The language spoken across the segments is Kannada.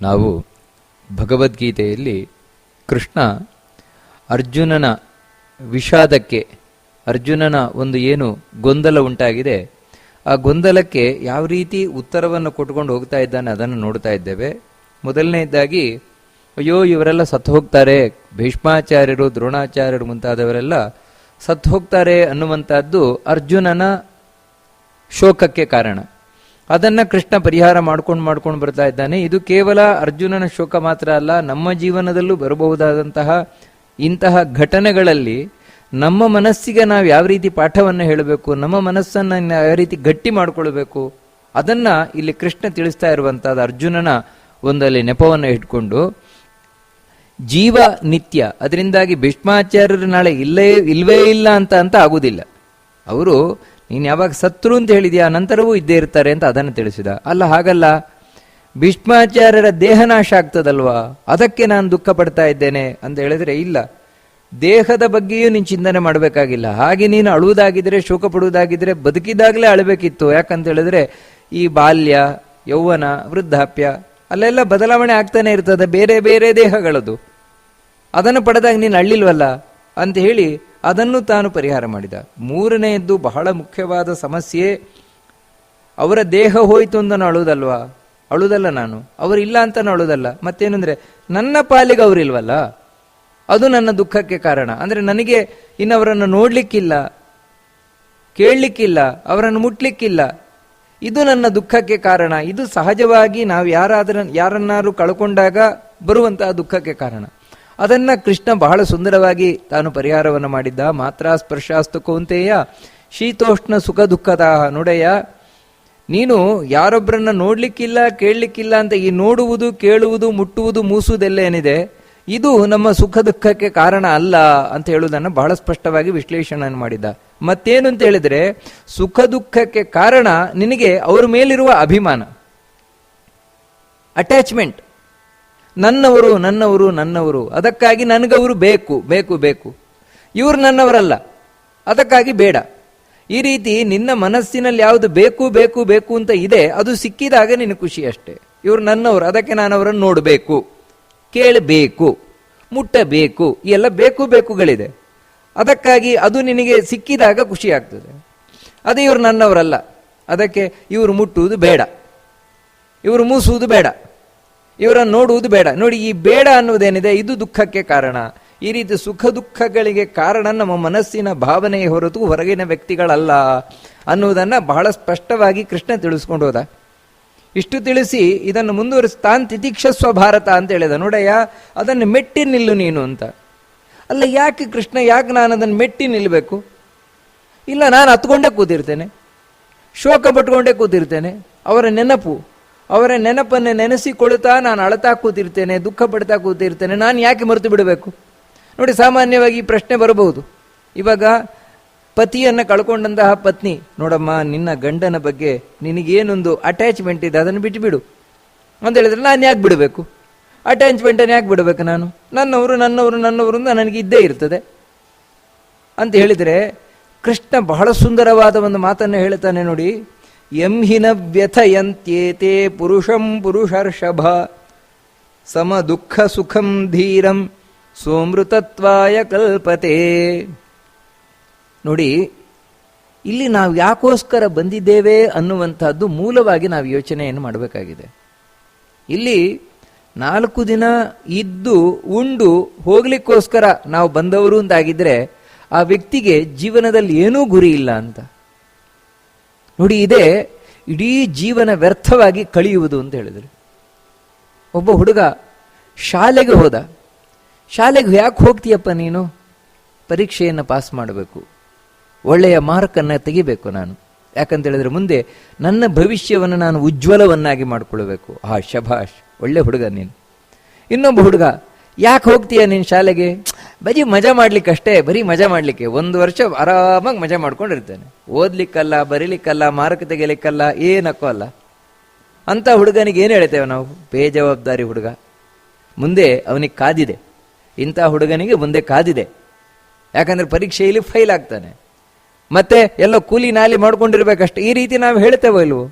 ನಾವು ಭಗವದ್ಗೀತೆಯಲ್ಲಿ ಕೃಷ್ಣ ಅರ್ಜುನನ ವಿಷಾದಕ್ಕೆ, ಅರ್ಜುನನ ಒಂದು ಏನು ಗೊಂದಲ ಉಂಟಾಗಿದೆ, ಆ ಗೊಂದಲಕ್ಕೆ ಯಾವ ರೀತಿ ಉತ್ತರವನ್ನು ಕೊಟ್ಕೊಂಡು ಹೋಗ್ತಾ ಇದ್ದಾನೆ ಅದನ್ನು ನೋಡ್ತಾ ಇದ್ದೇವೆ. ಮೊದಲನೇದಾಗಿ, ಅಯ್ಯೋ, ಇವರೆಲ್ಲ ಸತ್ತು ಹೋಗ್ತಾರೆ. ಭೀಷ್ಮಾಚಾರ್ಯರು, ದ್ರೋಣಾಚಾರ್ಯರು ಮುಂತಾದವರೆಲ್ಲ ಸತ್ತು ಹೋಗ್ತಾರೆ ಅನ್ನುವಂಥದ್ದು ಅರ್ಜುನನ ಶೋಕಕ್ಕೆ ಕಾರಣ. ಅದನ್ನ ಕೃಷ್ಣ ಪರಿಹಾರ ಮಾಡ್ಕೊಂಡು ಮಾಡ್ಕೊಂಡು ಬರ್ತಾ ಇದ್ದಾನೆ. ಇದು ಕೇವಲ ಅರ್ಜುನನ ಶೋಕ ಮಾತ್ರ ಅಲ್ಲ, ನಮ್ಮ ಜೀವನದಲ್ಲೂ ಬರಬಹುದಾದಂತಹ ಇಂತಹ ಘಟನೆಗಳಲ್ಲಿ ನಮ್ಮ ಮನಸ್ಸಿಗೆ ನಾವು ಯಾವ ರೀತಿ ಪಾಠವನ್ನು ಹೇಳಬೇಕು, ನಮ್ಮ ಮನಸ್ಸನ್ನು ಯಾವ ರೀತಿ ಗಟ್ಟಿ ಮಾಡಿಕೊಳ್ಬೇಕು, ಅದನ್ನ ಇಲ್ಲಿ ಕೃಷ್ಣ ತಿಳಿಸ್ತಾ ಇರುವಂತಹದ್ದು ಅರ್ಜುನನ ಒಂದಲ್ಲಿ ನೆಪವನ್ನು ಇಟ್ಕೊಂಡು. ಜೀವ ನಿತ್ಯ, ಅದರಿಂದಾಗಿ ಭೀಷ್ಮಾಚಾರ್ಯರು ನಾಳೆ ಇಲ್ಲೇ, ಇಲ್ವೇ ಇಲ್ಲ ಅಂತ ಅಂತ ಆಗುದಿಲ್ಲ. ಅವರು ನೀನು ಯಾವಾಗ ಸತ್ರು ಅಂತ ಹೇಳಿದ್ಯಾ, ನಂತರವೂ ಇದ್ದೇ ಇರ್ತಾರೆ ಅಂತ ಅದನ್ನು ತಿಳಿಸಿದ. ಅಲ್ಲ, ಹಾಗಲ್ಲ. ಭೀಷ್ಮಾಚಾರ್ಯರ ದೇಹನಾಶ ಆಗ್ತದಲ್ವಾ? ಅದಕ್ಕೆ ನಾನು ದುಃಖ ಪಡ್ತಾ ಇದ್ದೇನೆ ಅಂತ ಹೇಳಿದ್ರೆ ಇಲ್ಲ. ದೇಹದ ಬಗ್ಗೆಯೂ ನೀನು ಚಿಂತನೆ ಮಾಡಬೇಕಾಗಿಲ್ಲ. ಹಾಗೆ ನೀನು ಅಳುವುದಾಗಿದ್ರೆ, ಶೋಕ ಪಡುವುದಾಗಿದ್ರೆ ಬದುಕಿದಾಗಲೇ ಅಳಬೇಕಿತ್ತು. ಯಾಕಂತ ಹೇಳಿದ್ರೆ, ಈ ಬಾಲ್ಯ, ಯೌವನ, ವೃದ್ಧಾಪ್ಯ, ಅಲ್ಲೆಲ್ಲ ಬದಲಾವಣೆ ಆಗ್ತಾನೆ ಇರ್ತದೆ. ಬೇರೆ ಬೇರೆ ದೇಹಗಳದು. ಅದನ್ನು ಪಡೆದಾಗ ನೀನು ಅಳ್ಳಿಲ್ವಲ್ಲ? ಅಂತ ಹೇಳಿ ಅದನ್ನು ತಾನು ಪರಿಹಾರ ಮಾಡಿದ. ಮೂರನೆಯದ್ದು ಬಹಳ ಮುಖ್ಯವಾದ ಸಮಸ್ಯೆ, ಅವರ ದೇಹ ಹೋಯಿತು ಅಂತ ನಾನು ಅಳುವುದಲ್ವಾ ಅಳುವುದಲ್ಲ ನಾನು. ಅವರಿಲ್ಲ ಅಂತ ನಾನು ಅಳುವುದಲ್ಲ ಮತ್ತೇನಂದ್ರೆ, ನನ್ನ ಪಾಲಿಗೆ ಅವರಿಲ್ವಲ್ಲ ಅದು ನನ್ನ ದುಃಖಕ್ಕೆ ಕಾರಣ. ಅಂದ್ರೆ ನನಗೆ ಇನ್ನವರನ್ನು ನೋಡ್ಲಿಕ್ಕಿಲ್ಲ, ಕೇಳಲಿಕ್ಕಿಲ್ಲ, ಅವರನ್ನು ಮುಟ್ಲಿಕ್ಕಿಲ್ಲ. ಇದು ನನ್ನ ದುಃಖಕ್ಕೆ ಕಾರಣ. ಇದು ಸಹಜವಾಗಿ ನಾವು ಯಾರಾದ್ರ ಯಾರನ್ನಾರು ಕಳ್ಕೊಂಡಾಗ ಬರುವಂತಹ ದುಃಖಕ್ಕೆ ಕಾರಣ. ಅದನ್ನ ಕೃಷ್ಣ ಬಹಳ ಸುಂದರವಾಗಿ ತಾನು ಪರಿಹಾರವನ್ನು ಮಾಡಿದ್ದ. ಮಾತ್ರ ಸ್ಪರ್ಶಾಸ್ತು ಕೌಂತೆಯ, ಶೀತೋಷ್ಣ ಸುಖ ದುಃಖದ ನುಡೆಯ, ನೀನು ಯಾರೊಬ್ಬರನ್ನ ನೋಡ್ಲಿಕ್ಕಿಲ್ಲ, ಕೇಳಲಿಕ್ಕಿಲ್ಲ ಅಂತ ಈ ನೋಡುವುದು, ಕೇಳುವುದು, ಮುಟ್ಟುವುದು, ಮೂಸುವುದೆಲ್ಲ ಏನಿದೆ? ಇದು ನಮ್ಮ ಸುಖ ದುಃಖಕ್ಕೆ ಕಾರಣ ಅಲ್ಲ ಅಂತ ಹೇಳುವುದನ್ನು ಬಹಳ ಸ್ಪಷ್ಟವಾಗಿ ವಿಶ್ಲೇಷಣೆ ಮಾಡಿದ್ದ. ಮತ್ತೇನು ಅಂತ ಹೇಳಿದ್ರೆ, ಸುಖ ದುಃಖಕ್ಕೆ ಕಾರಣ ನಿನಗೆ ಅವರ ಮೇಲಿರುವ ಅಭಿಮಾನ ಅಟ್ಯಾಚ್ಮೆಂಟ್ ನನ್ನವರು ನನ್ನವರು ನನ್ನವರು. ಅದಕ್ಕಾಗಿ ನನಗವರು ಬೇಕು ಬೇಕು ಬೇಕು. ಇವರು ನನ್ನವರಲ್ಲ. ಅದಕ್ಕಾಗಿ ಬೇಡ. ಈ ರೀತಿ ನಿನ್ನ ಮನಸ್ಸಿನಲ್ಲಿ ಯಾವುದು ಬೇಕು ಬೇಕು ಬೇಕು ಅಂತ ಇದೆ, ಅದು ಸಿಕ್ಕಿದಾಗ ನಿನ್ನ ಖುಷಿ ಅಷ್ಟೇ. ಇವರು ನನ್ನವರು, ಅದಕ್ಕೆ ನಾನು ಅವರನ್ನು ನೋಡಬೇಕು. ಕೇಳಬೇಕು, ಮುಟ್ಟಬೇಕು ಈ ಎಲ್ಲ ಬೇಕು, ಬೇಕುಗಳಿದೆ. ಅದಕ್ಕಾಗಿ ಅದು ನಿನಗೆ ಸಿಕ್ಕಿದಾಗ ಖುಷಿ ಆಗ್ತದೆ. ಅದೇ ಇವರು ನನ್ನವರಲ್ಲ. ಅದಕ್ಕೆ ಇವರು ಮುಟ್ಟುವುದು ಬೇಡ. ಇವರು ಮೂಸುವುದು ಬೇಡ. ಇವರನ್ನು ನೋಡುವುದು ಬೇಡ. ನೋಡಿ, ಈ ಬೇಡ ಅನ್ನುವುದೇನಿದೆ? ಇದು ದುಃಖಕ್ಕೆ ಕಾರಣ. ಈ ರೀತಿ ಸುಖ ದುಃಖಗಳಿಗೆ ಕಾರಣ ನಮ್ಮ ಮನಸ್ಸಿನ ಭಾವನೆಯ ಹೊರತು ಹೊರಗಿನ ವ್ಯಕ್ತಿಗಳಲ್ಲ ಅನ್ನುವುದನ್ನ ಬಹಳ ಸ್ಪಷ್ಟವಾಗಿ ಕೃಷ್ಣ ತಿಳಿಸ್ಕೊಂಡು ಹೋದ. ಇಷ್ಟು ತಿಳಿಸಿ ಇದನ್ನು ಮುಂದುವರಿಸ್ತಾನ್ ತಿತಿಕ್ಷಸ್ವ ಭಾರತ ಅಂತ ಹೇಳಿದ. ನೋಡಯ್ಯ, ಅದನ್ನು ಮೆಟ್ಟಿ ನಿಲ್ಲು ನೀನು ಅಂತ. ಅಲ್ಲ, ಯಾಕೆ ಕೃಷ್ಣ, ಯಾಕೆ ನಾನು ಅದನ್ನು ಮೆಟ್ಟಿ ನಿಲ್ಲಬೇಕು ಇಲ್ಲ, ನಾನು ಹತ್ಕೊಂಡೇ ಕೂತಿರ್ತೇನೆ. ಶೋಕ ಪಟ್ಕೊಂಡೇ ಕೂತಿರ್ತೇನೆ. ಅವರ ನೆನಪು. ಅವರ ನೆನಪನ್ನು ನೆನೆಸಿಕೊಳ್ತಾ ನಾನು ಅಳತಾ ಕೂತಿರ್ತೇನೆ, ದುಃಖ ಪಡ್ತಾ ಕೂತಿರ್ತೇನೆ, ನಾನು ಯಾಕೆ ಮರೆತು ಬಿಡಬೇಕು? ನೋಡಿ, ಸಾಮಾನ್ಯವಾಗಿ ಈ ಪ್ರಶ್ನೆ ಬರಬಹುದು. ಇವಾಗ ಪತಿಯನ್ನು ಕಳ್ಕೊಂಡಂತಹ ಪತ್ನಿ, ನೋಡಮ್ಮ, ನಿನ್ನ ಗಂಡನ ಬಗ್ಗೆ ನಿನಗೇನೊಂದು ಅಟ್ಯಾಚ್ಮೆಂಟ್ ಇದೆ, ಅದನ್ನು ಬಿಟ್ಟುಬಿಡು ಅಂತ ಹೇಳಿದ್ರೆ ನಾನು ಯಾಕೆ ಬಿಡಬೇಕು? ಅಟ್ಯಾಚ್ಮೆಂಟನ್ನು ಯಾಕೆ ಬಿಡಬೇಕು ನಾನು? ನನ್ನವರು ನನ್ನವರು ನನ್ನವರು ನನಗೆ ಇದ್ದೇ ಇರ್ತದೆ. ಅಂತ ಹೇಳಿದರೆ ಕೃಷ್ಣ ಬಹಳ ಸುಂದರವಾದ ಒಂದು ಮಾತನ್ನು ಹೇಳ್ತಾನೆ ನೋಡಿ. ಎಂಹಿನ ವ್ಯಥಯಂತ್ಯೇತೆ ಪುರುಷಂ ಪುರುಷರ್ಷಭ. ಸಮ ದುಃಖ ಸುಖಂ ಧೀರಂ ಸೋಮೃತತ್ವಾಯ ಕಲ್ಪತೆ. ನೋಡಿ, ಇಲ್ಲಿ ನಾವು ಯಾಕೋಸ್ಕರ ಬಂದಿದ್ದೇವೆ ಅನ್ನುವಂಥದ್ದು ಮೂಲವಾಗಿ ನಾವು ಯೋಚನೆಯನ್ನು ಮಾಡಬೇಕಾಗಿದೆ. ಇಲ್ಲಿ ನಾಲ್ಕು ದಿನ ಇದ್ದು ಉಂಡು ಹೋಗ್ಲಿಕ್ಕೋಸ್ಕರ ನಾವು ಬಂದವರು ಅಂತಾಗಿದ್ರೆ ಆ ವ್ಯಕ್ತಿಗೆ ಜೀವನದಲ್ಲಿ ಏನೂ ಗುರಿ ಇಲ್ಲ ಅಂತ. ನೋಡಿ, ಇದೇ ಇಡೀ ಜೀವನ ವ್ಯರ್ಥವಾಗಿ ಕಳೆಯುವುದು ಅಂತ ಹೇಳಿದರು. ಒಬ್ಬ ಹುಡುಗ ಶಾಲೆಗೆ ಹೋದ. ಶಾಲೆಗೆ ಯಾಕೆ ಹೋಗ್ತೀಯಪ್ಪ ನೀನು? ಪರೀಕ್ಷೆಯನ್ನು ಪಾಸ್ ಮಾಡಬೇಕು. ಒಳ್ಳೆಯ ಮಾರ್ಕನ್ನು ತೆಗಿಬೇಕು ನಾನು. ಯಾಕಂತೇಳಿದ್ರೆ ಮುಂದೆ ನನ್ನ ಭವಿಷ್ಯವನ್ನು ನಾನು ಉಜ್ವಲವನ್ನಾಗಿ ಮಾಡಿಕೊಳ್ಬೇಕು. ಆ ಶಭಾಷ್, ಒಳ್ಳೆ ಹುಡುಗ ನೀನು. ಇನ್ನೊಬ್ಬ ಹುಡುಗ ಯಾಕೆ ಹೋಗ್ತೀಯ ನಿನ್ನ ಶಾಲೆಗೆ? ಬರೀ ಮಜಾ ಮಾಡ್ಲಿಕ್ಕೆ ಅಷ್ಟೇ ಬರೀ ಮಜಾ ಮಾಡ್ಲಿಕ್ಕೆ. ಒಂದು ವರ್ಷ ಆರಾಮಾಗಿ ಮಜಾ ಮಾಡ್ಕೊಂಡಿರ್ತೇನೆ. ಓದ್ಲಿಕ್ಕಲ್ಲ, ಬರೀಲಿಕ್ಕಲ್ಲ, ಮಾರ್ಕ್ ತೆಗಿಲಿಕ್ಕಲ್ಲ ಏನಕ್ಕೋ ಅಲ್ಲ. ಅಂತ ಹುಡುಗನಿಗೆ ಏನು ಹೇಳ್ತೇವೆ ನಾವು? ಬೇಜವಾಬ್ದಾರಿ ಹುಡುಗ. ಮುಂದೆ ಅವನಿಗೆ ಕಾದಿದೆ. ಇಂಥ ಹುಡುಗನಿಗೆ ಮುಂದೆ ಕಾದಿದೆ. ಯಾಕಂದ್ರೆ ಪರೀಕ್ಷೆಯಲ್ಲಿ ಫೈಲ್ ಆಗ್ತಾನೆ. ಮತ್ತೆ ಎಲ್ಲ ಕೂಲಿ ನಾಲಿ ಮಾಡ್ಕೊಂಡಿರ್ಬೇಕಷ್ಟೆ. ಈ ರೀತಿ ನಾವು ಹೇಳ್ತೇವೋ ಇಲ್ವೋ?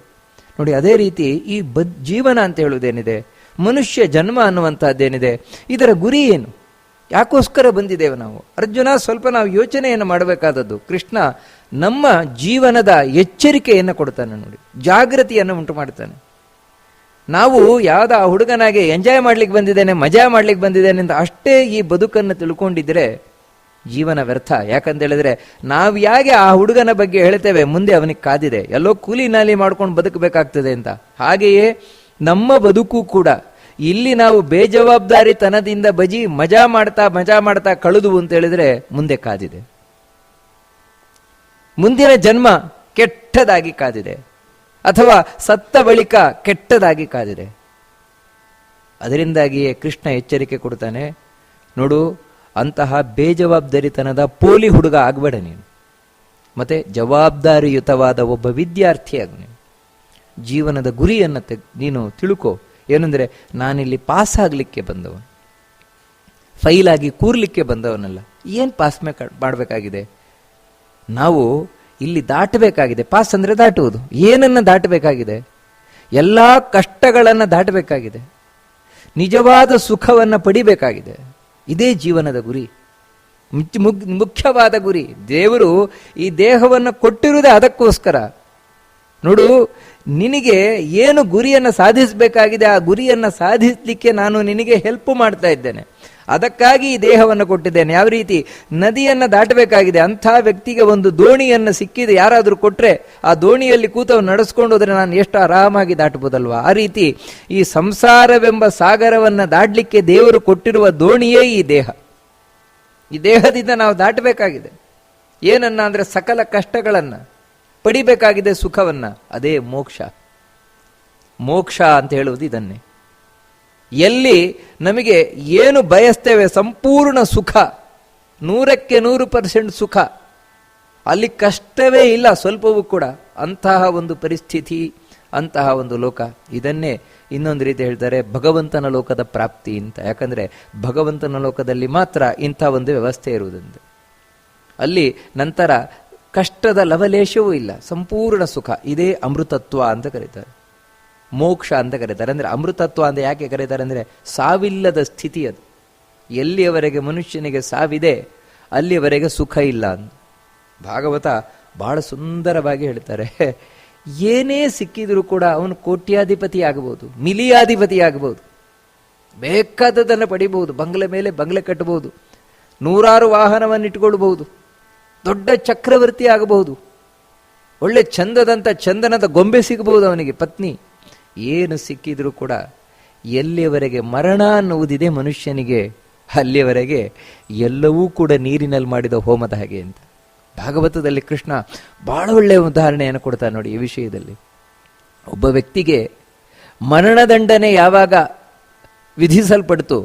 ನೋಡಿ, ಅದೇ ರೀತಿ ಈ ಬದ್ ಜೀವನ ಅಂತ ಹೇಳುವುದೇನಿದೆ? ಮನುಷ್ಯ ಜನ್ಮ ಅನ್ನುವಂಥದ್ದೇನಿದೆ ಇದರ ಗುರಿ ಏನು? ಯಾಕೋಸ್ಕರ ಬಂದಿದ್ದೇವೆ ನಾವು? ಅರ್ಜುನ, ಸ್ವಲ್ಪ ನಾವು ಯೋಚನೆಯನ್ನು ಮಾಡಬೇಕಾದದ್ದು, ಕೃಷ್ಣ ನಮ್ಮ ಜೀವನದ ಎಚ್ಚರಿಕೆಯನ್ನು ಕೊಡ್ತಾನೆ ನೋಡಿ, ಜಾಗೃತಿಯನ್ನು ಉಂಟು ಮಾಡ್ತಾನೆ. ನಾವು ಯಾವ್ದ ಆ ಹುಡುಗನಾಗೆ ಎಂಜಾಯ್ ಮಾಡ್ಲಿಕ್ಕೆ ಬಂದಿದ್ದೇನೆ, ಮಜಾ ಮಾಡ್ಲಿಕ್ಕೆ ಬಂದಿದ್ದೇನೆ ಅಂತ ಅಷ್ಟೇ ಈ ಬದುಕನ್ನು ತಿಳ್ಕೊಂಡಿದ್ರೆ ಜೀವನ ವ್ಯರ್ಥ. ಯಾಕಂತ ಹೇಳಿದ್ರೆ ನಾವು ಯಾಕೆ ಆ ಹುಡುಗನ ಬಗ್ಗೆ ಹೇಳ್ತೇವೆ, ಮುಂದೆ ಅವನಿಗೆ ಕಾದಿದೆ. ಎಲ್ಲೋ ಕೂಲಿ ನಾಲಿ ಮಾಡ್ಕೊಂಡು ಬದುಕಬೇಕಾಗ್ತದೆ ಅಂತ. ಹಾಗೆಯೇ ನಮ್ಮ ಬದುಕು ಕೂಡ. ಇಲ್ಲಿ ನಾವು ಬೇಜವಾಬ್ದಾರಿತನದಿಂದ ಬಜಿ ಮಜಾ ಮಾಡ್ತಾ ಮಜಾ ಮಾಡ್ತಾ ಕಳೆದು ಅಂತ ಹೇಳಿದ್ರೆ ಮುಂದೆ ಕಾದಿದೆ. ಮುಂದಿನ ಜನ್ಮ ಕೆಟ್ಟದಾಗಿ ಕಾದಿದೆ. ಅಥವಾ ಸತ್ತ ಬಳಿಕ ಕೆಟ್ಟದಾಗಿ ಕಾದಿದೆ. ಅದರಿಂದಾಗಿಯೇ ಕೃಷ್ಣ ಎಚ್ಚರಿಕೆ ಕೊಡ್ತಾನೆ, ನೋಡು, ಅಂತಹ ಬೇಜವಾಬ್ದಾರಿತನದ ಪೋಲಿ ಹುಡುಗ ಆಗಬೇಡ ನೀನು. ಮತ್ತೆ ಜವಾಬ್ದಾರಿಯುತವಾದ ಒಬ್ಬ ವಿದ್ಯಾರ್ಥಿ ಜೀವನದ ಗುರಿಯನ್ನು ತೆಗ್, ನೀನು ತಿಳ್ಕೊ. ಏನಂದ್ರೆ, ನಾನಿಲ್ಲಿ ಪಾಸ್ ಆಗಲಿಕ್ಕೆ ಬಂದವನು. ಫೈಲ್ ಆಗಿ ಕೂರ್ಲಿಕ್ಕೆ ಬಂದವನಲ್ಲ. ಏನು ಪಾಸ್ ಮಾಡಬೇಕಾಗಿದೆ? ನಾವು ಇಲ್ಲಿ ದಾಟಬೇಕಾಗಿದೆ. ಪಾಸ್ ಅಂದ್ರೆ ದಾಟುವುದು. ಏನನ್ನ ದಾಟಬೇಕಾಗಿದೆ? ಎಲ್ಲ ಕಷ್ಟಗಳನ್ನು ದಾಟಬೇಕಾಗಿದೆ. ನಿಜವಾದ ಸುಖವನ್ನು ಪಡಿಬೇಕಾಗಿದೆ. ಇದೇ ಜೀವನದ ಗುರಿ. ಮುಖ್ಯವಾದ ಗುರಿ. ದೇವರು ಈ ದೇಹವನ್ನು ಕೊಟ್ಟಿರುವುದೇ ಅದಕ್ಕೋಸ್ಕರ. ನೋಡು ನಿನಗೆ ಏನು ಗುರಿಯನ್ನು ಸಾಧಿಸಬೇಕಾಗಿದೆ, ಆ ಗುರಿಯನ್ನು ಸಾಧಿಸಲಿಕ್ಕೆ ನಾನು ನಿನಗೆ ಹೆಲ್ಪ್ ಮಾಡ್ತಾ ಇದ್ದೇನೆ. ಅದಕ್ಕಾಗಿ ಈ ದೇಹವನ್ನು ಕೊಟ್ಟಿದ್ದೇನೆ. ಯಾವ ರೀತಿ? ನದಿಯನ್ನು ದಾಟಬೇಕಾಗಿದೆ. ಅಂಥ ವ್ಯಕ್ತಿಗೆ ಒಂದು ದೋಣಿಯನ್ನು ಸಿಕ್ಕಿದೆ. ಯಾರಾದರೂ ಕೊಟ್ಟರೆ ಆ ದೋಣಿಯಲ್ಲಿ ಕೂತವ್ ನಡೆಸ್ಕೊಂಡು ಹೋದರೆ ನಾನು ಎಷ್ಟು ಆರಾಮಾಗಿ ದಾಟಬಹುದಲ್ವಾ? ಆ ರೀತಿ ಈ ಸಂಸಾರವೆಂಬ ಸಾಗರವನ್ನು ದಾಟಲಿಕ್ಕೆ ದೇವರು ಕೊಟ್ಟಿರುವ ದೋಣಿಯೇ ಈ ದೇಹ. ಈ ದೇಹದಿಂದ ನಾವು ದಾಟಬೇಕಾಗಿದೆ. ಏನನ್ನ ಅಂದರೆ ಸಕಲ ಕಷ್ಟಗಳನ್ನ. ಪಡಿಬೇಕಾಗಿದೆ ಸುಖವನ್ನ, ಅದೇ ಮೋಕ್ಷ. ಮೋಕ್ಷ ಅಂತ ಹೇಳುವುದು ಇದನ್ನೇ. ಎಲ್ಲಿ ನಮಗೆ ಏನು ಬಯಸ್ತೇವೆ ಸಂಪೂರ್ಣ ಸುಖ, ನೂರಕ್ಕೆ ನೂರು ಪರ್ಸೆಂಟ್ ಸುಖ, ಅಲ್ಲಿ ಕಷ್ಟವೇ ಇಲ್ಲ ಸ್ವಲ್ಪವೂ ಕೂಡ, ಅಂತಹ ಒಂದು ಪರಿಸ್ಥಿತಿ, ಅಂತಹ ಒಂದು ಲೋಕ. ಇದನ್ನೇ ಇನ್ನೊಂದು ರೀತಿ ಹೇಳ್ತಾರೆ ಭಗವಂತನ ಲೋಕದ ಪ್ರಾಪ್ತಿ ಅಂತ. ಯಾಕಂದ್ರೆ ಭಗವಂತನ ಲೋಕದಲ್ಲಿ ಮಾತ್ರ ಇಂಥ ಒಂದು ವ್ಯವಸ್ಥೆ ಇರುವುದಂತೆ. ಅಲ್ಲಿ ನಂತರ ಕಷ್ಟದ ಲವಲೇಶವೂ ಇಲ್ಲ. ಸಂಪೂರ್ಣ ಸುಖ. ಇದೇ ಅಮೃತತ್ವ ಅಂತ ಕರೀತಾರೆ. ಮೋಕ್ಷ ಅಂತ ಕರೀತಾರೆ. ಅಂದರೆ ಅಮೃತತ್ವ ಅಂತ ಯಾಕೆ ಕರೀತಾರೆ ಅಂದರೆ ಸಾವಿಲ್ಲದ ಸ್ಥಿತಿ ಅದು. ಎಲ್ಲಿಯವರೆಗೆ ಮನುಷ್ಯನಿಗೆ ಸಾವಿದೆ ಅಲ್ಲಿಯವರೆಗೆ ಸುಖ ಇಲ್ಲ ಅಂತ. ಭಾಗವತ ಬಹಳ ಸುಂದರವಾಗಿ ಹೇಳ್ತಾರೆ. ಏನೇ ಸಿಕ್ಕಿದರೂ ಕೂಡ ಅವನು ಕೋಟ್ಯಾಧಿಪತಿ ಆಗಬಹುದು, ಮಿಲಿಯಾಧಿಪತಿ ಆಗಬಹುದು. ಬೇಕಾದದನ್ನು ಪಡಿಬಹುದು. ಬಂಗ್ಲೆ ಮೇಲೆ ಬಂಗ್ಲೆ ಕಟ್ಟಬಹುದು. ನೂರಾರು ವಾಹನವನ್ನು ಇಟ್ಕೊಳ್ಬಹುದು ದೊಡ್ಡ ಚಕ್ರವರ್ತಿ ಆಗಬಹುದು. ಒಳ್ಳೆ ಚಂದದಂತ ಚಂದನದ ಗೊಂಬೆ ಸಿಗಬಹುದು ಅವನಿಗೆ, ಪತ್ನಿ. ಏನು ಸಿಕ್ಕಿದ್ರೂ ಕೂಡ ಎಲ್ಲಿಯವರೆಗೆ ಮರಣ ಅನ್ನುವುದಿದೆ ಮನುಷ್ಯನಿಗೆ, ಅಲ್ಲಿಯವರೆಗೆ ಎಲ್ಲವೂ ಕೂಡ ನೀರಿನಲ್ಲಿ ಮಾಡಿದ ಹೋಮದ ಹಾಗೆ ಅಂತ. ಭಾಗವತದಲ್ಲಿ ಕೃಷ್ಣ ಬಹಳ ಒಳ್ಳೆಯ ಉದಾಹರಣೆಯನ್ನು ಕೊಡ್ತಾನೆ ನೋಡಿ ಈ ವಿಷಯದಲ್ಲಿ. ಒಬ್ಬ ವ್ಯಕ್ತಿಗೆ ಮರಣದಂಡನೆ ಯಾವಾಗ ವಿಧಿಸಲ್ಪಡ್ತು?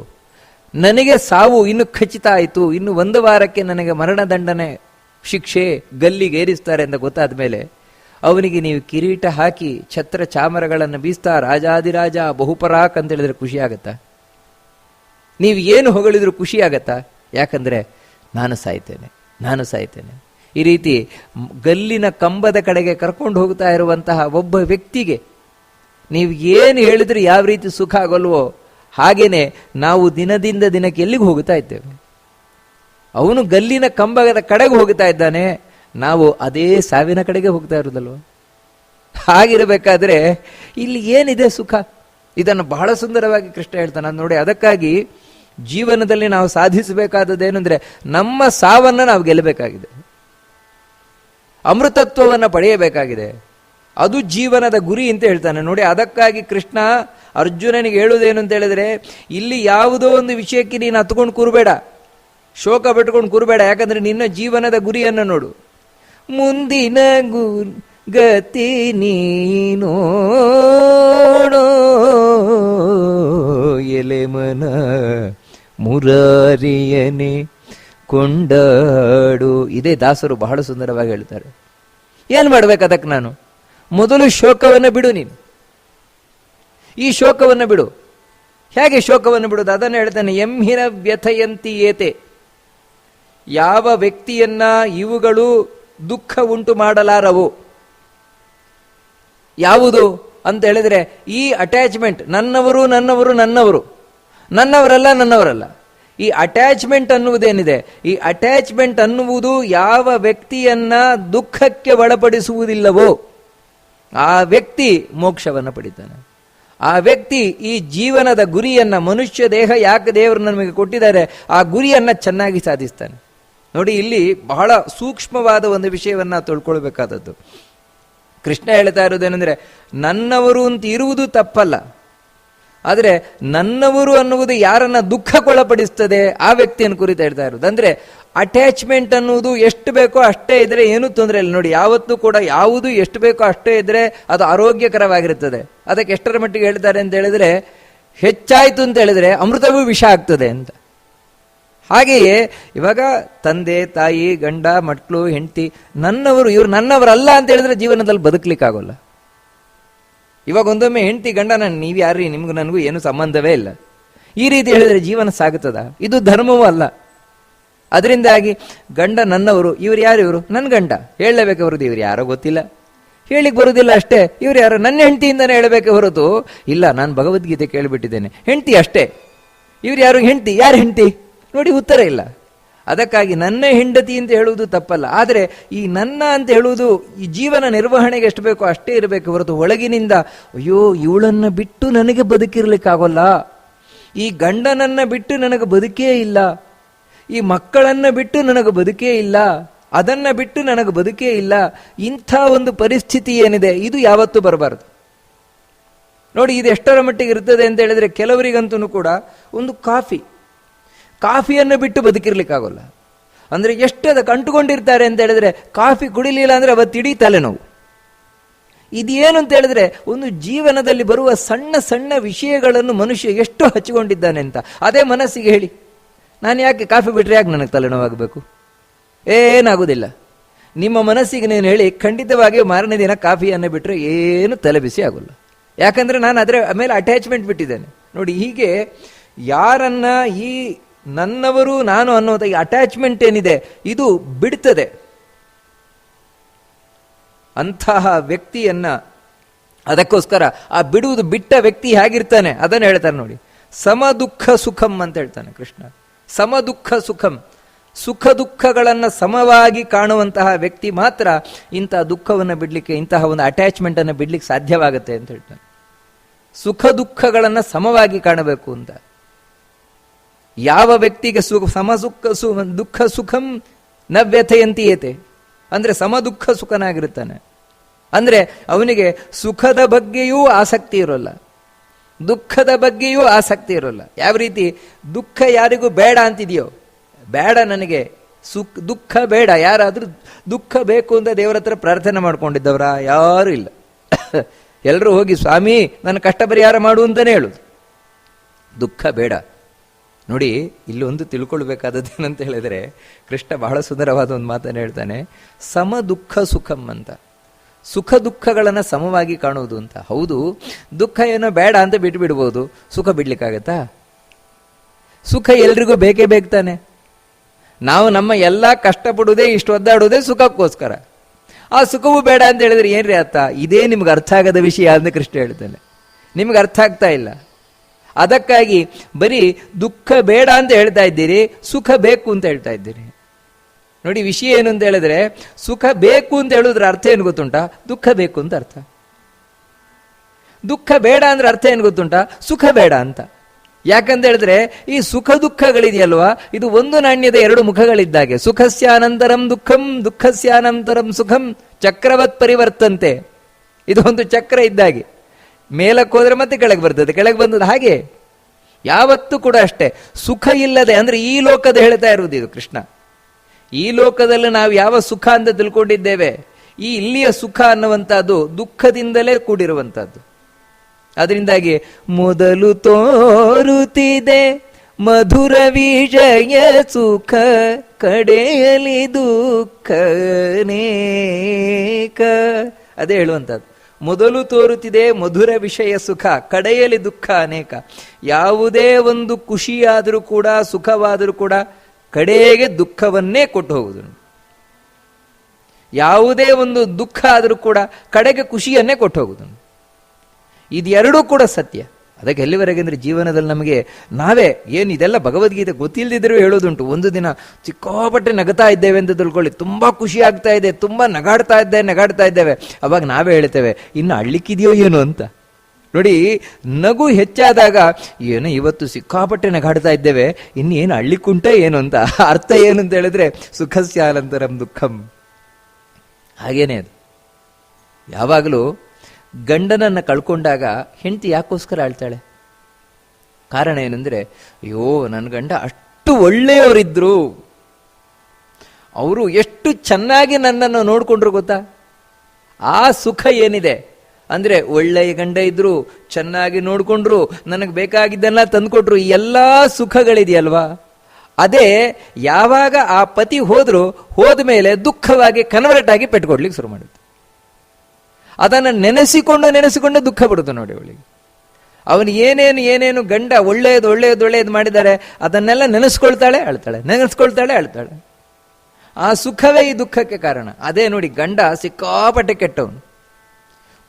ನನಗೆ ಸಾವು ಇನ್ನು ಖಚಿತ ಆಯಿತು, ಇನ್ನು ಒಂದು ವಾರಕ್ಕೆ ನನಗೆ ಮರಣದಂಡನೆ ಶಿಕ್ಷೆ ಗಲ್ಲಿಗೆ ಏರಿಸ್ತಾರೆ ಅಂತ ಗೊತ್ತಾದ ಮೇಲೆ ಅವನಿಗೆ ನೀವು ಕಿರೀಟ ಹಾಕಿ ಛತ್ರ ಚಾಮರಗಳನ್ನು ಬೀಸ್ತಾ ರಾಜಾದಿರಾಜ ಬಹುಪರಾಕ್ ಅಂತ ಹೇಳಿದ್ರೆ ಖುಷಿ ಆಗತ್ತಾ? ನೀವು ಏನು ಹೊಗಳಿದ್ರು ಖುಷಿ ಆಗತ್ತಾ? ಯಾಕಂದ್ರೆ ನಾನು ಸಾಯ್ತೇನೆ ನಾನು ಸಾಯ್ತೇನೆ. ಈ ರೀತಿ ಗಲ್ಲಿನ ಕಂಬದ ಕಡೆಗೆ ಕರ್ಕೊಂಡು ಹೋಗ್ತಾ ಇರುವಂತಹ ಒಬ್ಬ ವ್ಯಕ್ತಿಗೆ ನೀವು ಏನು ಹೇಳಿದ್ರೆ ಯಾವ ರೀತಿ ಸುಖ ಆಗಲ್ವೋ ಹಾಗೇನೆ ನಾವು ದಿನದಿಂದ ದಿನಕ್ಕೆ ಎಲ್ಲಿಗೆ ಹೋಗ್ತಾ ಇದ್ದೇವೆ? ಅವನು ಗಲ್ಲಿನ ಕಂಬದ ಕಡೆಗೆ ಹೋಗ್ತಾ ಇದ್ದಾನೆ. ನಾವು ಅದೇ ಸಾವಿನ ಕಡೆಗೆ ಹೋಗ್ತಾ ಇರೋದಲ್ವ ಹಾಗಿರಬೇಕಾದ್ರೆ ಇಲ್ಲಿ ಏನಿದೆ ಸುಖ? ಇದನ್ನು ಬಹಳ ಸುಂದರವಾಗಿ ಕೃಷ್ಣ ಹೇಳ್ತಾನೆ. ನೋಡಿ, ಅದಕ್ಕಾಗಿ ಜೀವನದಲ್ಲಿ ನಾವು ಸಾಧಿಸಬೇಕಾದದ್ದೇನೆಂದ್ರೆ ನಮ್ಮ ಸಾವನ್ನು ನಾವು ಗೆಲ್ಲಬೇಕಾಗಿದೆ. ಅಮೃತತ್ವವನ್ನು ಪಡೆಯಬೇಕಾಗಿದೆ. ಅದು ಜೀವನದ ಗುರಿ ಅಂತ ಹೇಳ್ತಾನೆ. ನೋಡಿ, ಅದಕ್ಕಾಗಿ ಕೃಷ್ಣ ಅರ್ಜುನನಿಗೆ ಹೇಳುವುದೇನು ಅಂತ ಹೇಳಿದ್ರೆ, ಇಲ್ಲಿ ಯಾವುದೋ ಒಂದು ವಿಷಯಕ್ಕೆ ನೀನು ಹತ್ಕೊಂಡು ಕೂರಬೇಡ. ಶೋಕ ಬಿಟ್ಕೊಂಡು ಕೂರಬೇಡ ಯಾಕಂದ್ರೆ ನಿನ್ನ ಜೀವನದ ಗುರಿಯನ್ನು ನೋಡು. ಮುಂದಿನ ಗು ಗತಿ ನೀನೋಡೋ ಎಲೆ ಮನ ಮುರಾರಿಯನೆ ಕೊಂಡಾಡು. ಇದೇ ದಾಸರು ಬಹಳ ಸುಂದರವಾಗಿ ಹೇಳ್ತಾರೆ. ಏನ್ ಮಾಡ್ಬೇಕು ಅದಕ್ಕೆ ನಾನು? ಮೊದಲು ಶೋಕವನ್ನು ಬಿಡು ನೀನು. ಈ ಶೋಕವನ್ನು ಬಿಡು. ಹೇಗೆ ಶೋಕವನ್ನು ಬಿಡುದು? ಅದನ್ನು ಹೇಳ್ತಾನೆ ಎಂಹಿರ ವ್ಯಥಯಂತಿ ಏತೆ. ಯಾವ ವ್ಯಕ್ತಿಯನ್ನ ಇವುಗಳು ದುಃಖ ಉಂಟು ಮಾಡಲಾರವು? ಯಾವುದು ಅಂತ ಹೇಳಿದ್ರೆ, ಈ ಅಟ್ಯಾಚ್ಮೆಂಟ್ ನನ್ನವರು ನನ್ನವರು ನನ್ನವರು. ನನ್ನವರಲ್ಲ ನನ್ನವರಲ್ಲ. ಈ ಅಟ್ಯಾಚ್ಮೆಂಟ್ ಅನ್ನುವುದೇನಿದೆ? ಈ ಅಟ್ಯಾಚ್ಮೆಂಟ್ ಅನ್ನುವುದು ಯಾವ ವ್ಯಕ್ತಿಯನ್ನ ದುಃಖಕ್ಕೆ ಒಳಪಡಿಸುವುದಿಲ್ಲವೋ? ಆ ವ್ಯಕ್ತಿ ಮೋಕ್ಷವನ್ನು ಪಡಿತಾನೆ. ಆ ವ್ಯಕ್ತಿ ಈ ಜೀವನದ ಗುರಿಯನ್ನ, ಮನುಷ್ಯ ದೇಹ ಯಾಕೆ ದೇವರು ನಮಗೆ ಕೊಟ್ಟಿದ್ದಾರೆ? ಆ ಗುರಿಯನ್ನ ಚೆನ್ನಾಗಿ ಸಾಧಿಸ್ತಾನೆ. ನೋಡಿ, ಇಲ್ಲಿ ಬಹಳ ಸೂಕ್ಷ್ಮವಾದ ಒಂದು ವಿಷಯವನ್ನ ತಿಳ್ಕೊಳ್ಬೇಕಾದದ್ದು. ಕೃಷ್ಣ ಹೇಳ್ತಾ ಇರೋದೇನೆಂದರೆ ನನ್ನವರು ಅಂತ ಇರುವುದು ತಪ್ಪಲ್ಲ. ಆದರೆ ನನ್ನವರು ಅನ್ನುವುದು ಯಾರನ್ನ ದುಃಖಕ್ಕೊಳಪಡಿಸ್ತದೆ ಆ ವ್ಯಕ್ತಿಯನ್ನು ಕುರಿತು ಹೇಳ್ತಾ ಇರೋದು. ಅಂದ್ರೆ ಅಟ್ಯಾಚ್ಮೆಂಟ್ ಅನ್ನುವುದು ಎಷ್ಟು ಬೇಕೋ ಅಷ್ಟೇ ಇದ್ರೆ ಏನೂ ತೊಂದರೆ ಇಲ್ಲ. ನೋಡಿ, ಯಾವತ್ತೂ ಕೂಡ ಯಾವುದು ಎಷ್ಟು ಬೇಕೋ ಅಷ್ಟೇ ಇದ್ರೆ ಅದು ಆರೋಗ್ಯಕರವಾಗಿರುತ್ತದೆ. ಅದಕ್ಕೆ ಎಷ್ಟರ ಮಟ್ಟಿಗೆ ಹೇಳ್ತಾರೆ ಅಂತ ಹೇಳಿದ್ರೆ, ಹೆಚ್ಚಾಯ್ತು ಅಂತ ಹೇಳಿದ್ರೆ ಅಮೃತವೂ ವಿಷ ಆಗ್ತದೆ ಅಂತ. ಹಾಗೆಯೇ ಇವಾಗ ತಂದೆ, ತಾಯಿ, ಗಂಡ, ಮಕ್ಕಳು, ಹೆಂಡತಿ, ನನ್ನವರು, ಇವ್ರು ನನ್ನವರಲ್ಲ ಅಂತ ಹೇಳಿದ್ರೆ ಜೀವನದಲ್ಲಿ ಬದುಕಲಿಕ್ಕಾಗೋಲ್ಲ. ಇವಾಗ ಒಂದೊಮ್ಮೆ ಹೆಂಡತಿ, ಗಂಡ, ನಾನು, ನೀವು ಯಾರ್ರಿ? ನಿಮ್ಗೂ ನನಗೂ ಏನು ಸಂಬಂಧವೇ ಇಲ್ಲ. ಈ ರೀತಿ ಹೇಳಿದ್ರೆ ಜೀವನ ಸಾಗುತ್ತದ? ಇದು ಧರ್ಮವೂ ಅಲ್ಲ. ಅದರಿಂದಾಗಿ ಗಂಡ ನನ್ನವರು, ಇವ್ರು ಯಾರು ಇವರು? ನನ್ನ ಗಂಡ. ಹೇಳಲೇಬೇಕು ಹೊರದು ಇವ್ರು ಯಾರೋ ಗೊತ್ತಿಲ್ಲ. ಹೇಳಿಕ್ ಬರುವುದಿಲ್ಲ ಅಷ್ಟೇ. ಇವ್ರು ಯಾರು? ನನ್ನ ಹೆಂಡತಿಯಿಂದನೇ ಹೇಳಬೇಕೆ ಹೊರತು? ಇಲ್ಲ, ನಾನು ಭಗವದ್ಗೀತೆ ಕೇಳಿಬಿಟ್ಟಿದ್ದೇನೆ. ಹೆಂಡತಿ ಅಷ್ಟೇ. ಇವ್ರು ಯಾರು? ಹೆಂಡತಿ. ಯಾರು ಹೆಂಡತಿ? ನೋಡಿ ಉತ್ತರ ಇಲ್ಲ. ಅದಕ್ಕಾಗಿ ನನ್ನ ಹೆಂಡತಿ ಅಂತ ಹೇಳುವುದು ತಪ್ಪಲ್ಲ. ಆದರೆ ಈ ನನ್ನ ಅಂತ ಹೇಳುವುದು ಈ ಜೀವನ ನಿರ್ವಹಣೆಗೆ ಎಷ್ಟು ಬೇಕೋ ಅಷ್ಟೇ ಇರಬೇಕು ಹೊರತು ಒಳಗಿನಿಂದ, ಅಯ್ಯೋ, ಇವಳನ್ನು ಬಿಟ್ಟು ನನಗೆ ಬದುಕಿರ್ಲಿಕ್ಕಾಗೋಲ್ಲ. ಈ ಗಂಡನನ್ನು ಬಿಟ್ಟು ನನಗೆ ಬದುಕೇ ಇಲ್ಲ. ಈ ಮಕ್ಕಳನ್ನು ಬಿಟ್ಟು ನನಗೆ ಬದುಕೇ ಇಲ್ಲ. ಅದನ್ನ ಬಿಟ್ಟು ನನಗೆ ಬದುಕೇ ಇಲ್ಲ. ಇಂಥ ಒಂದು ಪರಿಸ್ಥಿತಿ ಏನಿದೆ, ಇದು ಯಾವತ್ತೂ ಬರಬಾರದು. ನೋಡಿ, ಇದು ಎಷ್ಟರ ಮಟ್ಟಿಗೆ ಇರ್ತದೆ ಅಂತ ಹೇಳಿದ್ರೆ ಕೆಲವರಿಗಂತೂ ಕೂಡ ಒಂದು ಕಾಫಿ ಕಾಫಿಯನ್ನು ಬಿಟ್ಟು ಬದುಕಿರ್ಲಿಕ್ಕಾಗೋಲ್ಲ. ಅಂದರೆ ಎಷ್ಟು ಅದಕ್ಕೆ ಅಂಟುಕೊಂಡಿರ್ತಾರೆ ಅಂತ ಹೇಳಿದ್ರೆ ಕಾಫಿ ಕುಡಿಲಿಲ್ಲ ಅಂದರೆ ಅವತ್ತು ಇಡೀ ತಲೆನೋವು. ಇದೇನು ಅಂತ ಹೇಳಿದ್ರೆ ಒಂದು ಜೀವನದಲ್ಲಿ ಬರುವ ಸಣ್ಣ ಸಣ್ಣ ವಿಷಯಗಳನ್ನು ಮನುಷ್ಯ ಎಷ್ಟು ಹಚ್ಚಿಕೊಂಡಿದ್ದಾನೆ ಅಂತ. ಅದೇ ಮನಸ್ಸಿಗೆ ಹೇಳಿ, ನಾನು ಯಾಕೆ ಕಾಫಿ ಬಿಟ್ಟರೆ ಯಾಕೆ ನನಗೆ ತಲೆನೋವಾಗಬೇಕು? ಏನಾಗೋದಿಲ್ಲ. ನಿಮ್ಮ ಮನಸ್ಸಿಗೆ ನೀನು ಹೇಳಿ, ಖಂಡಿತವಾಗಿಯೂ ಮಾರನೇ ದಿನ ಕಾಫಿಯನ್ನು ಬಿಟ್ಟರೆ ಏನು ತಲೆ ಬಿಸಿ ಆಗೋಲ್ಲ. ಯಾಕಂದರೆ ನಾನು ಅದರ ಮೇಲೆ ಅಟ್ಯಾಚ್ಮೆಂಟ್ ಬಿಟ್ಟಿದ್ದೇನೆ. ನೋಡಿ, ಹೀಗೆ ಯಾರನ್ನ ಈ ನನ್ನವರು ನಾನು ಅನ್ನೋದ ಈ ಅಟ್ಯಾಚ್ಮೆಂಟ್ ಏನಿದೆ, ಇದು ಬಿಡ್ತದೆ. ಅಂತಹ ವ್ಯಕ್ತಿಯನ್ನ ಅದಕ್ಕೋಸ್ಕರ ಆ ಬಿಡುವುದು ಬಿಟ್ಟ ವ್ಯಕ್ತಿ ಹೇಗಿರ್ತಾನೆ, ಅದನ್ನು ಹೇಳ್ತಾರೆ ನೋಡಿ. ಸಮ ದುಃಖ ಸುಖಂ ಅಂತ ಹೇಳ್ತಾನೆ ಕೃಷ್ಣ. ಸಮ ದುಃಖ ಸುಖಂ. ಸುಖ ದುಃಖಗಳನ್ನು ಸಮವಾಗಿ ಕಾಣುವಂತಹ ವ್ಯಕ್ತಿ ಮಾತ್ರ ಇಂತಹ ದುಃಖವನ್ನು ಬಿಡಲಿಕ್ಕೆ, ಇಂತಹ ಒಂದು ಅಟ್ಯಾಚ್ಮೆಂಟನ್ನು ಬಿಡ್ಲಿಕ್ಕೆ ಸಾಧ್ಯವಾಗುತ್ತೆ ಅಂತ ಹೇಳ್ತಾನೆ. ಸುಖ ದುಃಖಗಳನ್ನು ಸಮವಾಗಿ ಕಾಣಬೇಕು ಅಂತ. ಯಾವ ವ್ಯಕ್ತಿಗೆ ಸುಖ ಸಮ ಸುಖ ಸು ದುಃಖ ಸುಖಂ ನ ವ್ಯಥೆಯಂತಿಯತೆ ಅಂದರೆ ಸಮ ದುಃಖ ಸುಖನಾಗಿರುತ್ತಾನೆ. ಅಂದರೆ ಅವನಿಗೆ ಸುಖದ ಬಗ್ಗೆಯೂ ಆಸಕ್ತಿ ಇರೋಲ್ಲ. ದುಃಖದ ಬಗ್ಗೆಯೂ ಆಸಕ್ತಿ ಇರೋಲ್ಲ. ಯಾವ ರೀತಿ? ದುಃಖ ಯಾರಿಗೂ ಬೇಡ ಅಂತಿದೆಯೋ? ಬೇಡ ನನಗೆ. ಸುಖ, ದುಃಖ ಬೇಡ. ಯಾರಾದರೂ ದುಃಖ ಬೇಕು ಅಂತ ದೇವರ ಹತ್ರ ಪ್ರಾರ್ಥನೆ ಮಾಡ್ಕೊಂಡಿದ್ದವರ ಯಾರು ಇಲ್ಲ. ಎಲ್ಲರೂ ಹೋಗಿ, ಸ್ವಾಮಿ, ನನ್ನ ಕಷ್ಟ ಪರಿಹಾರ ಮಾಡು ಅಂತಲೇ ಹೇಳುದು. ದುಃಖ ಬೇಡ. ನೋಡಿ, ಇಲ್ಲಿ ಒಂದು ತಿಳ್ಕೊಳ್ಬೇಕಾದದ್ದು ಏನಂತ ಹೇಳಿದ್ರೆ, ಕೃಷ್ಣ ಬಹಳ ಸುಂದರವಾದ ಒಂದು ಮಾತನ್ನು ಹೇಳ್ತಾನೆ, ಸಮ ದುಃಖ ಸುಖಂ ಅಂತ. ಸುಖ ದುಃಖಗಳನ್ನು ಸಮವಾಗಿ ಕಾಣುವುದು ಅಂತ. ಹೌದು, ದುಃಖ ಏನೋ ಬೇಡ ಅಂತ ಬಿಟ್ಟು ಬಿಡ್ಬೋದು ಸುಖ ಬಿಡ್ಲಿಕ್ಕಾಗತ್ತಾ? ಸುಖ ಎಲ್ರಿಗೂ ಬೇಕೇ ಬೇಕು ತಾನೆ. ನಾವು ನಮ್ಮ ಎಲ್ಲ ಕಷ್ಟಪಡುವುದೇ, ಇಷ್ಟು ಒದ್ದಾಡುವುದೇ ಸುಖಕ್ಕೋಸ್ಕರ. ಆ ಸುಖವೂ ಬೇಡ ಅಂತ ಹೇಳಿದ್ರೆ ಏನ್ರಿ ಅತ್ತ ಇದೇ ನಿಮ್ಗೆ ಅರ್ಥ ಆಗದ ವಿಷಯ ಅಂತ ಕೃಷ್ಣ ಹೇಳ್ತಾನೆ. ನಿಮ್ಗೆ ಅರ್ಥ ಆಗ್ತಾ ಇಲ್ಲ. ಅದಕ್ಕಾಗಿ ಬರೀ ದುಃಖ ಬೇಡ ಅಂತ ಹೇಳ್ತಾ ಇದ್ದೀರಿ, ಸುಖ ಬೇಕು ಅಂತ ಹೇಳ್ತಾ ಇದ್ದೀರಿ. ನೋಡಿ, ವಿಷಯ ಏನು ಅಂತ ಹೇಳಿದ್ರೆ, ಸುಖ ಬೇಕು ಅಂತ ಹೇಳಿದ್ರೆ ಅರ್ಥ ಏನು ಗೊತ್ತುಂಟಾ? ದುಃಖ ಬೇಕು ಅಂತ ಅರ್ಥ. ದುಃಖ ಬೇಡ ಅಂದ್ರೆ ಅರ್ಥ ಏನು ಗೊತ್ತುಂಟಾ? ಸುಖ ಬೇಡ ಅಂತ. ಯಾಕಂತ ಹೇಳಿದ್ರೆ, ಈ ಸುಖ ದುಃಖಗಳಿದೆಯಲ್ವಾ? ಇದು ಒಂದು ನಾಣ್ಯದ ಎರಡು ಮುಖಗಳಿದ್ದಾಗೆ ಸುಖಸ್ಯಾನಂತರಂ ದುಃಖಂ ದುಃಖಸ್ಯಾನಂತರಂ ಸುಖಂ ಚಕ್ರವತ್ ಪರಿವರ್ತಂತೆ ಇದು ಒಂದು ಚಕ್ರ ಇದ್ದಾಗೆ ಮೇಲಕ್ಕೆ ಹೋದ್ರೆ ಮತ್ತೆ ಕೆಳಗೆ ಬರ್ತದೆ. ಕೆಳಗೆ ಬಂದದ್ದು ಹಾಗೆ. ಯಾವತ್ತೂ ಕೂಡ ಅಷ್ಟೇ. ಸುಖ ಇಲ್ಲದೆ ಅಂದ್ರೆ ಈ ಲೋಕದ ಹೇಳ್ತಾ ಇರುವುದು ಇದು ಕೃಷ್ಣ. ಈ ಲೋಕದಲ್ಲಿ ನಾವು ಯಾವ ಸುಖ ಅಂತ ತಿಳ್ಕೊಂಡಿದ್ದೇವೆ. ಈ ಇಲ್ಲಿಯ ಸುಖ ಅನ್ನುವಂಥದ್ದು ದುಃಖದಿಂದಲೇ ಕೂಡಿರುವಂತಹದ್ದು ಅದರಿಂದಾಗಿ ಮೊದಲು ತೋರುತ್ತಿದೆ ಮಧುರ ವಿಜಯ ಸುಖ ಕಡೆಯಲಿ ದುಃಖ ಅದೇ ಹೇಳುವಂಥದ್ದು. ಮೊದಲು ತೋರುತ್ತಿದೆ ಮಧುರ ವಿಷಯ ಸುಖ, ಕಡೆಯಲ್ಲಿ ದುಃಖ ಅನೇಕ. ಯಾವುದೇ ಒಂದು ಖುಷಿಯಾದರೂ ಕೂಡ, ಸುಖವಾದರೂ ಕೂಡ ಕಡೆಗೆ ದುಃಖವನ್ನೇ ಕೊಟ್ಟು ಹೋಗುದು ಯಾವುದೇ ಒಂದು ದುಃಖ ಆದರೂ ಕೂಡ ಕಡೆಗೆ ಖುಷಿಯನ್ನೇ ಕೊಟ್ಟು ಹೋಗುದು ಇದೆರಡೂ ಕೂಡ ಸತ್ಯ. ಅದಕ್ಕೆ ಎಲ್ಲಿವರೆಗೆ ಅಂದರೆ ಜೀವನದಲ್ಲಿ ನಮಗೆ ನಾವೇ ಏನು ಇದೆಲ್ಲ ಭಗವದ್ಗೀತೆ ಗೊತ್ತಿಲ್ಲದಿದ್ದರೂ ಹೇಳೋದುಂಟು. ಒಂದು ದಿನ ಸಿಕ್ಕಾಪಟ್ಟೆ ನಗತಾ ಇದ್ದೇವೆ ಅಂತ ತಿಳ್ಕೊಳ್ಳಿ. ತುಂಬ ಖುಷಿ ಆಗ್ತಾ ಇದೆ, ತುಂಬ ನಗಾಡ್ತಾ ಇದ್ದೆ, ನಗಾಡ್ತಾ ಇದ್ದೇವೆ. ಅವಾಗ ನಾವೇ ಹೇಳ್ತೇವೆ, ಇನ್ನು ಅಳ್ಲಿಕ್ಕಿದೆಯೋ ಏನು ಅಂತ. ನೋಡಿ, ನಗು ಹೆಚ್ಚಾದಾಗ ಏನು ಇವತ್ತು ಸಿಕ್ಕಾಪಟ್ಟೆ ನಗಾಡ್ತಾ ಇದ್ದೇವೆ, ಇನ್ನು ಏನು ಅಳ್ಳಿಕ್ಕುಂಟ ಏನು ಅಂತ, ಅರ್ಥ ಏನು ಅಂತ ಹೇಳಿದ್ರೆ ಸುಖಸ್ಯಾಲಂತರಂ ದುಃಖಂ. ಹಾಗೇನೆ ಅದು. ಯಾವಾಗಲೂ ಗಂಡನನ್ನ ಕಳ್ಕೊಂಡಾಗ ಹೆಂಡತಿ ಯಾಕೋಸ್ಕರ ಆಳ್ತಾಳೆ? ಕಾರಣ ಏನಂದ್ರೆ, ಅಯ್ಯೋ ನನ್ನ ಗಂಡ ಅಷ್ಟು ಒಳ್ಳೆಯವರಿದ್ರು. ಅವರು ಎಷ್ಟು ಚೆನ್ನಾಗಿ ನನ್ನನ್ನು ನೋಡ್ಕೊಂಡ್ರು ಗೊತ್ತಾ? ಆ ಸುಖ ಏನಿದೆ? ಅಂದ್ರೆ ಒಳ್ಳೆಯ ಗಂಡ ಇದ್ರು, ಚೆನ್ನಾಗಿ ನೋಡ್ಕೊಂಡ್ರು, ನನಗೆ ಬೇಕಾಗಿದ್ದೆಲ್ಲ ತಂದುಕೊಟ್ರು ಎಲ್ಲ ಸುಖಗಳಿದೆಯಲ್ವಾ? ಅದೇ ಯಾವಾಗ ಆ ಪತಿ ಹೋದ್ರು ಹೋದ ಮೇಲೆ ದುಃಖವಾಗಿ ಕನ್ವರ್ಟ್ ಆಗಿ ಪೆಟ್ಕೊಡ್ಲಿಕ್ಕೆ ಶುರು ಮಾಡುತ್ತೆ. ಅದನ್ನು ನೆನೆಸಿಕೊಂಡು ನೆನೆಸಿಕೊಂಡು ದುಃಖ ಬಿಡುತ್ತೆ ನೋಡಿ ಅವಳಿಗೆ. ಅವನು ಏನೇನು ಏನೇನು ಗಂಡ ಒಳ್ಳೆಯದು ಒಳ್ಳೆಯದು ಒಳ್ಳೆಯದು ಮಾಡಿದ್ದಾರೆ, ಅದನ್ನೆಲ್ಲ ನೆನೆಸ್ಕೊಳ್ತಾಳೆ, ಅಳ್ತಾಳೆ. ನೆನೆಸ್ಕೊಳ್ತಾಳೆ, ಅಳ್ತಾಳೆ. ಆ ಸುಖವೇ ಈ ದುಃಖಕ್ಕೆ ಕಾರಣ. ಅದೇ ನೋಡಿ ಗಂಡ ಸಿಕ್ಕಾಪಟ್ಟೆ ಕೆಟ್ಟವನು.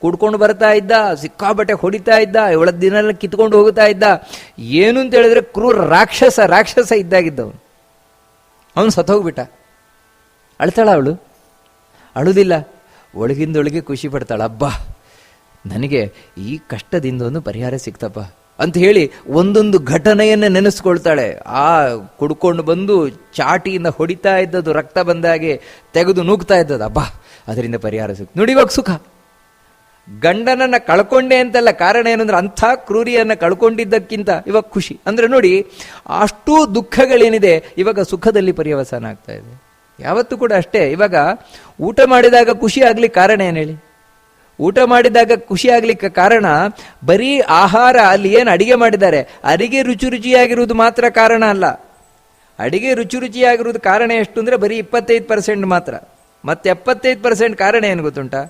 ಕುಡ್ಕೊಂಡು ಬರ್ತಾ ಇದ್ದ, ಸಿಕ್ಕಾಪಟ್ಟೆ ಹೊಡಿತಾ ಇದ್ದ ಇವಳ ದಿನ ಕಿತ್ಕೊಂಡು ಹೋಗ್ತಾ ಇದ್ದ. ಏನು ಅಂತ ಹೇಳಿದ್ರೆ ಕ್ರೂರ ರಾಕ್ಷಸ ರಾಕ್ಷಸ ಇದ್ದಾಗಿದ್ದವನು. ಅವನು ಸತ್ತೋಗ್ಬಿಟ್ಟ. ಅಳ್ತಾಳ ಅವಳು? ಅಳುದಿಲ್ಲ. ಒಳಗಿಂದೊಳಗೆ ಖುಷಿ ಪಡ್ತಾಳ, ಅಬ್ಬಾ, ನನಗೆ ಈ ಕಷ್ಟದಿಂದ ಒಂದು ಪರಿಹಾರ ಸಿಕ್ತಪ್ಪ ಅಂತ ಹೇಳಿ ಒಂದೊಂದು ಘಟನೆಯನ್ನು ನೆನೆಸ್ಕೊಳ್ತಾಳೆ. ಆ ಕುಡ್ಕೊಂಡು ಬಂದು ಚಾಟಿಯಿಂದ ಹೊಡಿತಾ ಇದ್ದದ್ದು, ರಕ್ತ ಬಂದಾಗೆ ತೆಗೆದು ನೂಗ್ತಾ ಇದ್ದದ್ದು, ಅಬ್ಬಾ, ಅದರಿಂದ ಪರಿಹಾರ ಸಿಕ್ತು. ನೋಡಿ ಇವಾಗ ಸುಖ. ಗಂಡನನ್ನ ಕಳ್ಕೊಂಡೆ ಅಂತಲ್ಲ ಕಾರಣ ಏನಂದ್ರೆ ಅಂಥ ಕ್ರೂರಿಯನ್ನ ಕಳ್ಕೊಂಡಿದ್ದಕ್ಕಿಂತ ಇವಾಗ ಖುಷಿ. ಅಂದ್ರೆ ನೋಡಿ, ಅಷ್ಟೂ ದುಃಖಗಳೇನಿದೆ, ಇವಾಗ ಸುಖದಲ್ಲಿ ಪರ್ಯವಸಾನ ಆಗ್ತಾ ಇದೆ. ಯಾವತ್ತೂ ಕೂಡ ಅಷ್ಟೇ. ಇವಾಗ ಊಟ ಮಾಡಿದಾಗ ಖುಷಿ ಆಗ್ಲಿಕ್ಕೆ ಕಾರಣ ಏನು ಹೇಳಿ? ಊಟ ಮಾಡಿದಾಗ ಖುಷಿ ಆಗ್ಲಿಕ್ಕೆ ಕಾರಣ ಬರೀ ಆಹಾರ, ಅಲ್ಲಿ ಏನು ಅಡಿಗೆ ಮಾಡಿದ್ದಾರೆ, ಅಡಿಗೆ ರುಚಿ ರುಚಿಯಾಗಿರುವುದು ಮಾತ್ರ ಕಾರಣ ಅಲ್ಲ. ಅಡಿಗೆ ರುಚಿ ರುಚಿಯಾಗಿರುವುದು ಕಾರಣ ಎಷ್ಟು ಅಂದ್ರೆ ಬರೀ ಇಪ್ಪತ್ತೈದು ಪರ್ಸೆಂಟ್ ಮಾತ್ರ. ಮತ್ತೆ ಎಪ್ಪತ್ತೈದು ಪರ್ಸೆಂಟ್ ಕಾರಣ ಏನು ಗೊತ್ತುಂಟಾ?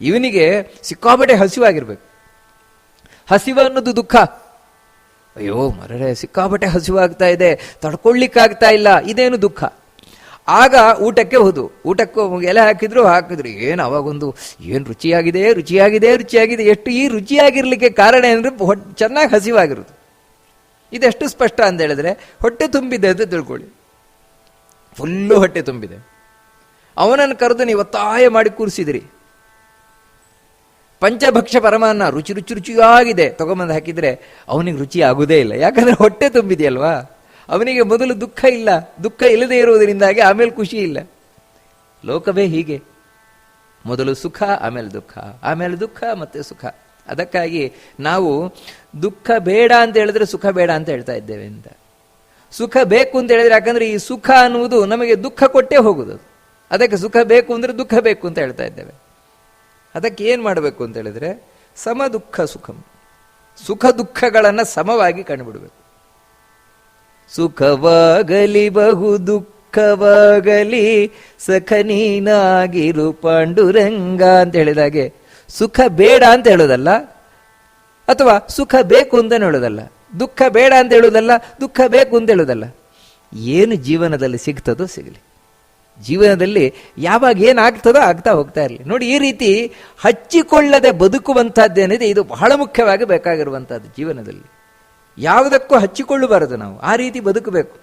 ಇವನಿಗೆ ಸಿಕ್ಕಾಪಟ್ಟೆ ಹಸಿವಾಗಿರ್ಬೇಕು. ಹಸಿವು ಅನ್ನೋದು ದುಃಖ. ಅಯ್ಯೋ ಮರರೆ ಸಿಕ್ಕಾಪಟ್ಟೆ ಹಸಿವಾಗ್ತಾ ಇದೆ ತಡ್ಕೊಳ್ಳಿಕ್ಕಾಗ್ತಾ ಇಲ್ಲ, ಇದೇನು ದುಃಖ? ಆಗ ಊಟಕ್ಕೆ ಹೋದು. ಊಟಕ್ಕೆ ಎಲೆ ಹಾಕಿದ್ರು ಹಾಕಿದ್ರು. ಏನು ಅವಾಗೊಂದು, ಏನು ರುಚಿಯಾಗಿದೆ ರುಚಿಯಾಗಿದೆ ರುಚಿಯಾಗಿದೆ. ಎಷ್ಟು ಈ ರುಚಿಯಾಗಿರಲಿಕ್ಕೆ ಕಾರಣ ಏನಂದ್ರೆ ಚೆನ್ನಾಗಿ ಹಸಿವಾಗಿರೋದು ಇದೆಷ್ಟು ಸ್ಪಷ್ಟ ಅಂತ ಹೇಳಿದ್ರೆ, ಹೊಟ್ಟೆ ತುಂಬಿದೆ ಅಂತ ತಿಳ್ಕೊಳ್ಳಿ. ಫುಲ್ಲು ಹೊಟ್ಟೆ ತುಂಬಿದೆ. ಅವನನ್ನು ಕರೆದು ನೀವು ಒತ್ತಾಯ ಮಾಡಿ ಕೂರಿಸಿದಿರಿ. ಪಂಚಭಕ್ಷ ಪರಮಾನ್ನ ರುಚಿ ರುಚಿ ರುಚಿಯಾಗಿದೆ. ತಗೊಂಬಂದು ಹಾಕಿದ್ರೆ ಅವನಿಗೆ ರುಚಿ ಆಗೋದೇ ಇಲ್ಲ. ಯಾಕಂದ್ರೆ ಹೊಟ್ಟೆ ತುಂಬಿದೆಯಲ್ವಾ? ಅವನಿಗೆ ಮೊದಲು ದುಃಖ ಇಲ್ಲ. ದುಃಖ ಇಲ್ಲದೆ ಇರುವುದರಿಂದಾಗಿ ಆಮೇಲೆ ಖುಷಿ ಇಲ್ಲ. ಲೋಕವೇ ಹೀಗೆ. ಮೊದಲು ಸುಖ, ಆಮೇಲೆ ದುಃಖ ಆಮೇಲೆ ದುಃಖ ಮತ್ತೆ ಸುಖ. ಅದಕ್ಕಾಗಿ ನಾವು ದುಃಖ ಬೇಡ ಅಂತ ಹೇಳಿದ್ರೆ ಸುಖ ಬೇಡ ಅಂತ ಹೇಳ್ತಾ ಇದ್ದೇವೆ ಅಂತ. ಸುಖ ಬೇಕು ಅಂತ ಹೇಳಿದ್ರೆ ಯಾಕಂದ್ರೆ ಈ ಸುಖ ಅನ್ನುವುದು ನಮಗೆ ದುಃಖ ಕೊಟ್ಟೇ ಹೋಗುದು. ಅದಕ್ಕೆ ಸುಖ ಬೇಕು ಅಂದ್ರೆ ದುಃಖ ಬೇಕು ಅಂತ ಹೇಳ್ತಾ ಇದ್ದೇವೆ. ಅದಕ್ಕೆ ಏನು ಮಾಡಬೇಕು ಅಂತ ಹೇಳಿದ್ರೆ ಸಮ ದುಃಖ ಸುಖಂ. ಸುಖ ದುಃಖಗಳನ್ನು ಸಮವಾಗಿ ಕಂಡುಬಿಡಬೇಕು. ಸುಖವಾಗಲಿ ಬಹು ದುಃಖವಾಗಲಿ ಸಖ ನೀನಾಗಿರು ಪಾಂಡುರಂಗ ಅಂತ ಹೇಳಿದಾಗೆ ಸುಖ ಬೇಡ ಅಂತ ಹೇಳೋದಲ್ಲ ಅಥವಾ ಸುಖ ಬೇಕು ಅಂತ ಹೇಳೋದಲ್ಲ ದುಃಖ ಬೇಡ ಅಂತ ಹೇಳೋದಲ್ಲ ದುಃಖ ಬೇಕು ಅಂತ ಹೇಳೋದಲ್ಲ ಏನು ಜೀವನದಲ್ಲಿ ಸಿಗ್ತದೋ ಸಿಗಲಿ. ಜೀವನದಲ್ಲಿ ಯಾವಾಗ ಏನಾಗ್ತದೋ ಆಗ್ತಾ ಹೋಗ್ತಾ ಇರಲಿ. ನೋಡಿ, ಈ ರೀತಿ ಹಚ್ಚಿಕೊಳ್ಳದೆ ಬದುಕುವಂಥದ್ದೇನಿದೆ, ಇದು ಬಹಳ ಮುಖ್ಯವಾಗಿ ಬೇಕಾಗಿರುವಂಥದ್ದು ಜೀವನದಲ್ಲಿ. ಯಾವುದಕ್ಕೂ ಹಚ್ಚಿಕೊಳ್ಳಬಾರದು ನಾವು. ಆ ರೀತಿ ಬದುಕಬೇಕು.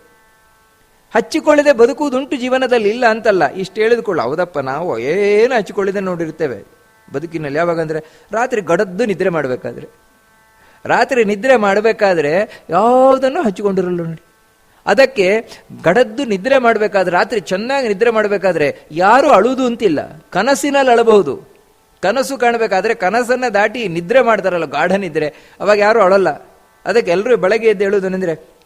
ಹಚ್ಚಿಕೊಳ್ಳದೆ ಬದುಕುವುದುಂಟು ಜೀವನದಲ್ಲಿ ಇಲ್ಲ ಅಂತಲ್ಲ. ಇಷ್ಟು ಹೇಳಿದುಕೊಳ್ಳು. ಹೌದಪ್ಪ, ನಾವು ಏನು ಹಚ್ಚಿಕೊಳ್ಳದೆ ನೋಡಿರ್ತೇವೆ ಬದುಕಿನಲ್ಲಿ ಯಾವಾಗ ಅಂದ್ರೆ ರಾತ್ರಿ ಗಡದ್ದು ನಿದ್ರೆ ಮಾಡಬೇಕಾದ್ರೆ. ರಾತ್ರಿ ನಿದ್ರೆ ಮಾಡಬೇಕಾದ್ರೆ ಯಾವುದನ್ನು ಹಚ್ಚಿಕೊಂಡಿರಲ್ಲ ನೋಡಿ. ಅದಕ್ಕೆ ಗಡದ್ದು ನಿದ್ರೆ ಮಾಡಬೇಕಾದ್ರೆ, ರಾತ್ರಿ ಚೆನ್ನಾಗಿ ನಿದ್ರೆ ಮಾಡಬೇಕಾದ್ರೆ ಯಾರು ಅಳುವುದು ಅಂತಿಲ್ಲ. ಕನಸಿನಲ್ಲಿ ಅಳಬಹುದು. ಕನಸು ಕಾಣಬೇಕಾದ್ರೆ ಕನಸನ್ನ ದಾಟಿ ನಿದ್ರೆ ಮಾಡ್ತಾರಲ್ಲ ಗಾಢ ನಿದ್ರೆ. ಅವಾಗ ಯಾರು ಅಳಲ್ಲ. ಅದಕ್ಕೆ ಎಲ್ಲರೂ ಬೆಳಗ್ಗೆ ಎದ್ದು ಹೇಳುವುದೇನೆಂದ್ರೆ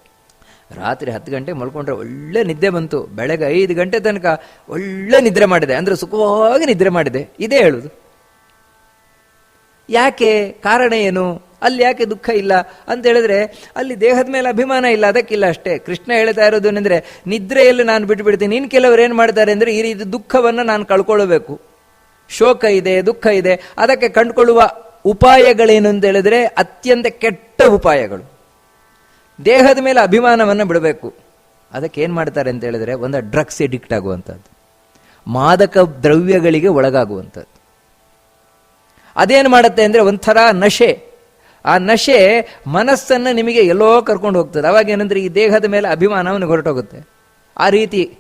ರಾತ್ರಿ ಹತ್ತು ಗಂಟೆ ಮಲ್ಕೊಂಡ್ರೆ ಒಳ್ಳೆ ನಿದ್ದೆ ಬಂತು. ಬೆಳಗ್ಗೆ ಐದು ಗಂಟೆ ತನಕ ಒಳ್ಳೆ ನಿದ್ರೆ ಮಾಡಿದೆ. ಅಂದ್ರೆ ಸುಖವಾಗಿ ನಿದ್ರೆ ಮಾಡಿದೆ. ಇದೇ ಹೇಳುದು. ಯಾಕೆ? ಕಾರಣ ಏನು? ಅಲ್ಲಿ ಯಾಕೆ ದುಃಖ ಇಲ್ಲ? ಅಂತ ಹೇಳಿದ್ರೆ, ಅಲ್ಲಿ ದೇಹದ ಮೇಲೆ ಅಭಿಮಾನ ಇಲ್ಲ. ಅದಕ್ಕಿಲ್ಲ ಅಷ್ಟೇ. ಕೃಷ್ಣ ಹೇಳ್ತಾ ಇರೋದು ಏನಂದ್ರೆ, ನಿದ್ರೆಯಲ್ಲಿ ನಾನು ಬಿಟ್ಟು ಬಿಡ್ತೀನಿ ಇನ್ನು ಕೆಲವರು ಏನು ಮಾಡ್ತಾರೆ ಅಂದ್ರೆ, ಈ ರೀತಿ ದುಃಖವನ್ನು ನಾನು ಕಳ್ಕೊಳ್ಬೇಕು. ಶೋಕ ಇದೆ, ದುಃಖ ಇದೆ. ಅದಕ್ಕೆ ಕಂಡುಕೊಳ್ಳುವ ಉಪಾಯಗಳೇನು ಅಂತ ಹೇಳಿದ್ರೆ ಅತ್ಯಂತ ಕೆಟ್ಟ ಉಪಾಯಗಳು. ದೇಹದ ಮೇಲೆ ಅಭಿಮಾನವನ್ನು ಬಿಡಬೇಕು. ಅದಕ್ಕೆ ಏನು ಮಾಡ್ತಾರೆ ಅಂತ ಹೇಳಿದ್ರೆ ಒಂದು ಡ್ರಗ್ಸ್ ಎಡಿಕ್ಟ್ ಆಗುವಂಥದ್ದು. ಮಾದಕ ದ್ರವ್ಯಗಳಿಗೆ ಒಳಗಾಗುವಂಥದ್ದು. ಅದೇನು ಮಾಡುತ್ತೆ ಅಂದರೆ ಒಂಥರ ನಶೆ. ಆ ನಶೆ ಮನಸ್ಸನ್ನು ನಿಮಗೆ ಎಲ್ಲೋ ಕರ್ಕೊಂಡು ಹೋಗ್ತದೆ. ಅವಾಗ ಏನಂದ್ರೆ ಈ ದೇಹದ ಮೇಲೆ ಅಭಿಮಾನವನ್ನು ಹೊರಟೋಗುತ್ತೆ. ಆ ರೀತಿ.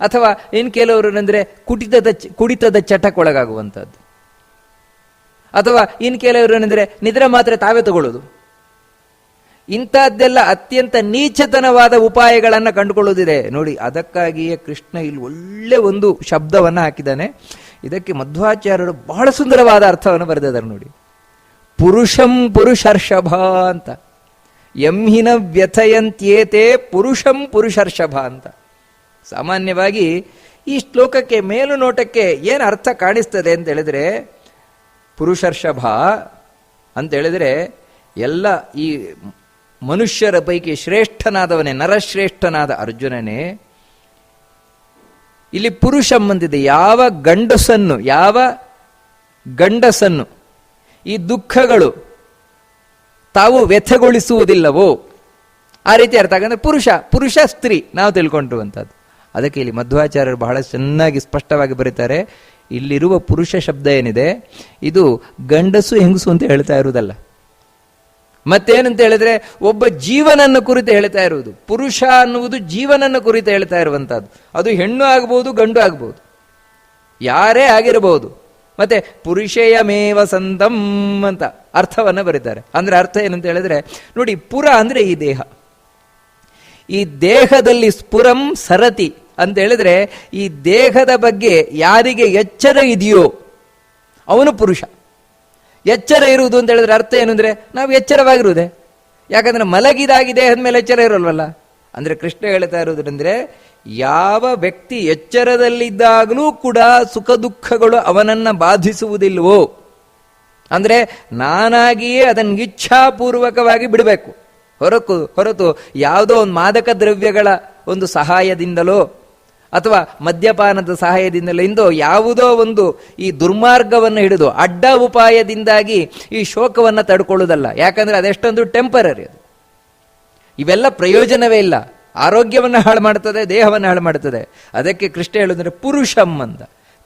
ಅಥವಾ ಇನ್ನು ಕೆಲವರು ಏನಂದರೆ ಕುಟಿತದ ಕುಡಿತದ ಚಟಕ್ಕೊಳಗಾಗುವಂಥದ್ದು ಅಥವಾ ಇನ್ನು ಕೆಲವರು ಏನಂದ್ರೆ, ನಿದ್ರೆ ಮಾತ್ರ ತಾವೇ ತಗೊಳ್ಳೋದು. ಇಂಥದ್ದೆಲ್ಲ ಅತ್ಯಂತ ನೀಚತನವಾದ ಉಪಾಯಗಳನ್ನು ಕಂಡುಕೊಳ್ಳುವುದಿದೆ ನೋಡಿ, ಅದಕ್ಕಾಗಿಯೇ ಕೃಷ್ಣ ಇಲ್ಲಿ ಒಳ್ಳೆ ಒಂದು ಶಬ್ದವನ್ನು ಹಾಕಿದ್ದಾನೆ. ಇದಕ್ಕೆ ಮಧ್ವಾಚಾರ್ಯರು ಬಹಳ ಸುಂದರವಾದ ಅರ್ಥವನ್ನು ಬರೆದಿದ್ದಾರೆ ನೋಡಿ. ಪುರುಷಂ ಪುರುಷರ್ಷಭ ಅಂತ. ಎಂಹಿನ ವ್ಯಥಯಂತ್ಯೇತೆ ಪುರುಷಂ ಪುರುಷರ್ಷಭ ಅಂತ. ಸಾಮಾನ್ಯವಾಗಿ ಈ ಶ್ಲೋಕಕ್ಕೆ ಮೇಲು ನೋಟಕ್ಕೆ ಏನು ಅರ್ಥ ಕಾಣಿಸ್ತದೆ ಅಂತ ಹೇಳಿದ್ರೆ ಪುರುಷರ್ಷಭ ಅಂತ ಹೇಳಿದ್ರೆ ಎಲ್ಲ ಈ ಮನುಷ್ಯರ ಪೈಕಿ ಶ್ರೇಷ್ಠನಾದವನೇ, ನರಶ್ರೇಷ್ಠನಾದ ಅರ್ಜುನನೇ, ಇಲ್ಲಿ ಪುರುಷ ಬಂದಿದೆ ಯಾವ ಗಂಡಸನ್ನು ಯಾವ ಗಂಡಸನ್ನು, ಈ ದುಃಖಗಳು ತಾವು ವ್ಯಥೆಗೊಳಿಸುವುದಿಲ್ಲವೋ, ಆ ರೀತಿ ಅರ್ಥ ಆಗಂದ್ರೆ ಪುರುಷ ಪುರುಷ ಸ್ತ್ರೀ, ನಾವು ತಿಳ್ಕೊಂಡಿರುವಂಥದ್ದು. ಅದಕ್ಕೆ ಇಲ್ಲಿ ಮಧ್ವಾಚಾರ್ಯರು ಬಹಳ ಚೆನ್ನಾಗಿ ಸ್ಪಷ್ಟವಾಗಿ ಬರೀತಾರೆ ಇಲ್ಲಿರುವ ಪುರುಷ ಶಬ್ದ ಏನಿದೆ? ಇದು ಗಂಡಸು ಹೆಂಗಸು ಅಂತ ಹೇಳ್ತಾ ಇರುವುದಲ್ಲ. ಮತ್ತೇನಂತ ಹೇಳಿದ್ರೆ ಒಬ್ಬ ಜೀವನನ್ನು ಕುರಿತು ಹೇಳ್ತಾ ಇರುವುದು. ಪುರುಷ ಅನ್ನುವುದು ಜೀವನನ್ನು ಕುರಿತು ಹೇಳ್ತಾ ಇರುವಂತಹದ್ದು. ಅದು ಹೆಣ್ಣು ಆಗ್ಬೋದು, ಗಂಡು ಆಗ್ಬೋದು. ಯಾರೇ ಆಗಿರಬಹುದು. ಮತ್ತೆ ಪುರುಷೇಯಮೇವ ಸಂತಂ ಅಂತ ಅರ್ಥವನ್ನು ಬರೀತಾರೆ. ಅಂದ್ರೆ ಅರ್ಥ ಏನಂತ ಹೇಳಿದ್ರೆ, ನೋಡಿ, ಪುರ ಅಂದ್ರೆ ಈ ದೇಹ. ಈ ದೇಹದಲ್ಲಿ ಸ್ಫುರಂ ಸರತಿ. ಅಂತ ಹೇಳಿದ್ರೆ, ಈ ದೇಹದ ಬಗ್ಗೆ ಯಾರಿಗೆ ಎಚ್ಚರ ಇದೆಯೋ ಅವನು ಪುರುಷ. ಎಚ್ಚರ ಇರುವುದು ಅಂತ ಹೇಳಿದ್ರೆ ಅರ್ಥ ಏನು ಅಂದ್ರೆ, ನಾವು ಎಚ್ಚರವಾಗಿರುವುದೇ. ಯಾಕಂದ್ರೆ ಮಲಗಿದಾಗಿ ದೇಹದ ಮೇಲೆ ಎಚ್ಚರ ಇರೋಲ್ವಲ್ಲ. ಅಂದ್ರೆ ಕೃಷ್ಣ ಹೇಳ್ತಾ ಇರೋದ್ರಂದ್ರೆ ಯಾವ ವ್ಯಕ್ತಿ ಎಚ್ಚರದಲ್ಲಿದ್ದಾಗಲೂ ಕೂಡ ಸುಖ ದುಃಖಗಳು ಅವನನ್ನ ಬಾಧಿಸುವುದಿಲ್ವೋ ಅಂದ್ರೆ ನಾನಾಗಿಯೇ ಅದನ್ನು ಇಚ್ಛಾಪೂರ್ವಕವಾಗಿ ಬಿಡಬೇಕು. ಹೊರಕು, ಹೊರತು ಯಾವುದೋ ಒಂದು ಮಾದಕ ದ್ರವ್ಯಗಳ ಒಂದು ಸಹಾಯದಿಂದಲೋ ಅಥವಾ ಮದ್ಯಪಾನದ ಸಹಾಯದಿಂದಲೋ ಇಂದು ಯಾವುದೋ ಒಂದು ಈ ದುರ್ಮಾರ್ಗವನ್ನು ಹಿಡಿದು ಅಡ್ಡ ಉಪಾಯದಿಂದಾಗಿ ಈ ಶೋಕವನ್ನು ತಡ್ಕೊಳ್ಳೋದಲ್ಲ. ಯಾಕಂದ್ರೆ ಅದೆಷ್ಟೊಂದು ಟೆಂಪರರಿ ಅದು. ಇವೆಲ್ಲ ಪ್ರಯೋಜನವೇ ಇಲ್ಲ. ಆರೋಗ್ಯವನ್ನು ಹಾಳು ಮಾಡ್ತದೆ, ದೇಹವನ್ನು ಹಾಳು ಮಾಡ್ತದೆ. ಅದಕ್ಕೆ ಕೃಷ್ಣ ಹೇಳೋದಂದರೆ ಪುರುಷಂ ಅಂದ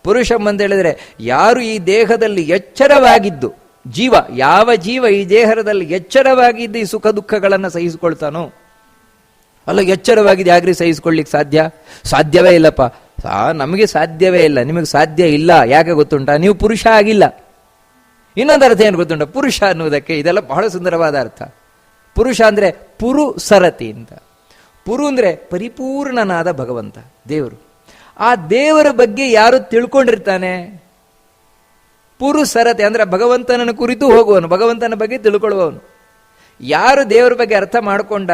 ಪುರುಷಂ ಅಂತ ಹೇಳಿದ್ರೆ ಯಾರು ಈ ದೇಹದಲ್ಲಿ ಎಚ್ಚರವಾಗಿದ್ದು, ಜೀವ, ಯಾವ ಜೀವ ಈ ದೇಹದಲ್ಲಿ ಎಚ್ಚರವಾಗಿದ್ದು ಈ ಸುಖ ದುಃಖಗಳನ್ನು ಸಹಿಸಿಕೊಳ್ತಾನೋ ಅಲ್ಲ ಎಚ್ಚರವಾಗಿದೆ ಯಾಗ್ರಿ ಸಹಿಸಿಕೊಳ್ಳಿಕ್ಕೆ ಸಾಧ್ಯ? ಸಾಧ್ಯವೇ ಇಲ್ಲಪ್ಪ. ಸಾ, ನಮಗೆ ಸಾಧ್ಯವೇ ಇಲ್ಲ. ನಿಮಗೆ ಸಾಧ್ಯ ಇಲ್ಲ. ಯಾಕೆ ಗೊತ್ತುಂಟ? ನೀವು ಪುರುಷ ಆಗಿಲ್ಲ. ಇನ್ನೊಂದು ಅರ್ಥ ಏನು ಗೊತ್ತುಂಟ? ಪುರುಷ ಅನ್ನುವುದಕ್ಕೆ ಇದೆಲ್ಲ ಬಹಳ ಸುಂದರವಾದ ಅರ್ಥ. ಪುರುಷ ಅಂದ್ರೆ ಪುರು ಸರತಿ ಅಂತ. ಪುರು ಅಂದ್ರೆ ಪರಿಪೂರ್ಣನಾದ ಭಗವಂತ, ದೇವರು. ಆ ದೇವರ ಬಗ್ಗೆ ಯಾರು ತಿಳ್ಕೊಂಡಿರ್ತಾನೆ? ಪುರು ಸರತೆ ಅಂದ್ರೆ ಭಗವಂತನನ್ನು ಕುರಿತು ಹೋಗುವನು ಭಗವಂತನ ಬಗ್ಗೆ ತಿಳ್ಕೊಳ್ಳುವವನು. ಯಾರು ದೇವರ ಬಗ್ಗೆ ಅರ್ಥ ಮಾಡಿಕೊಂಡ?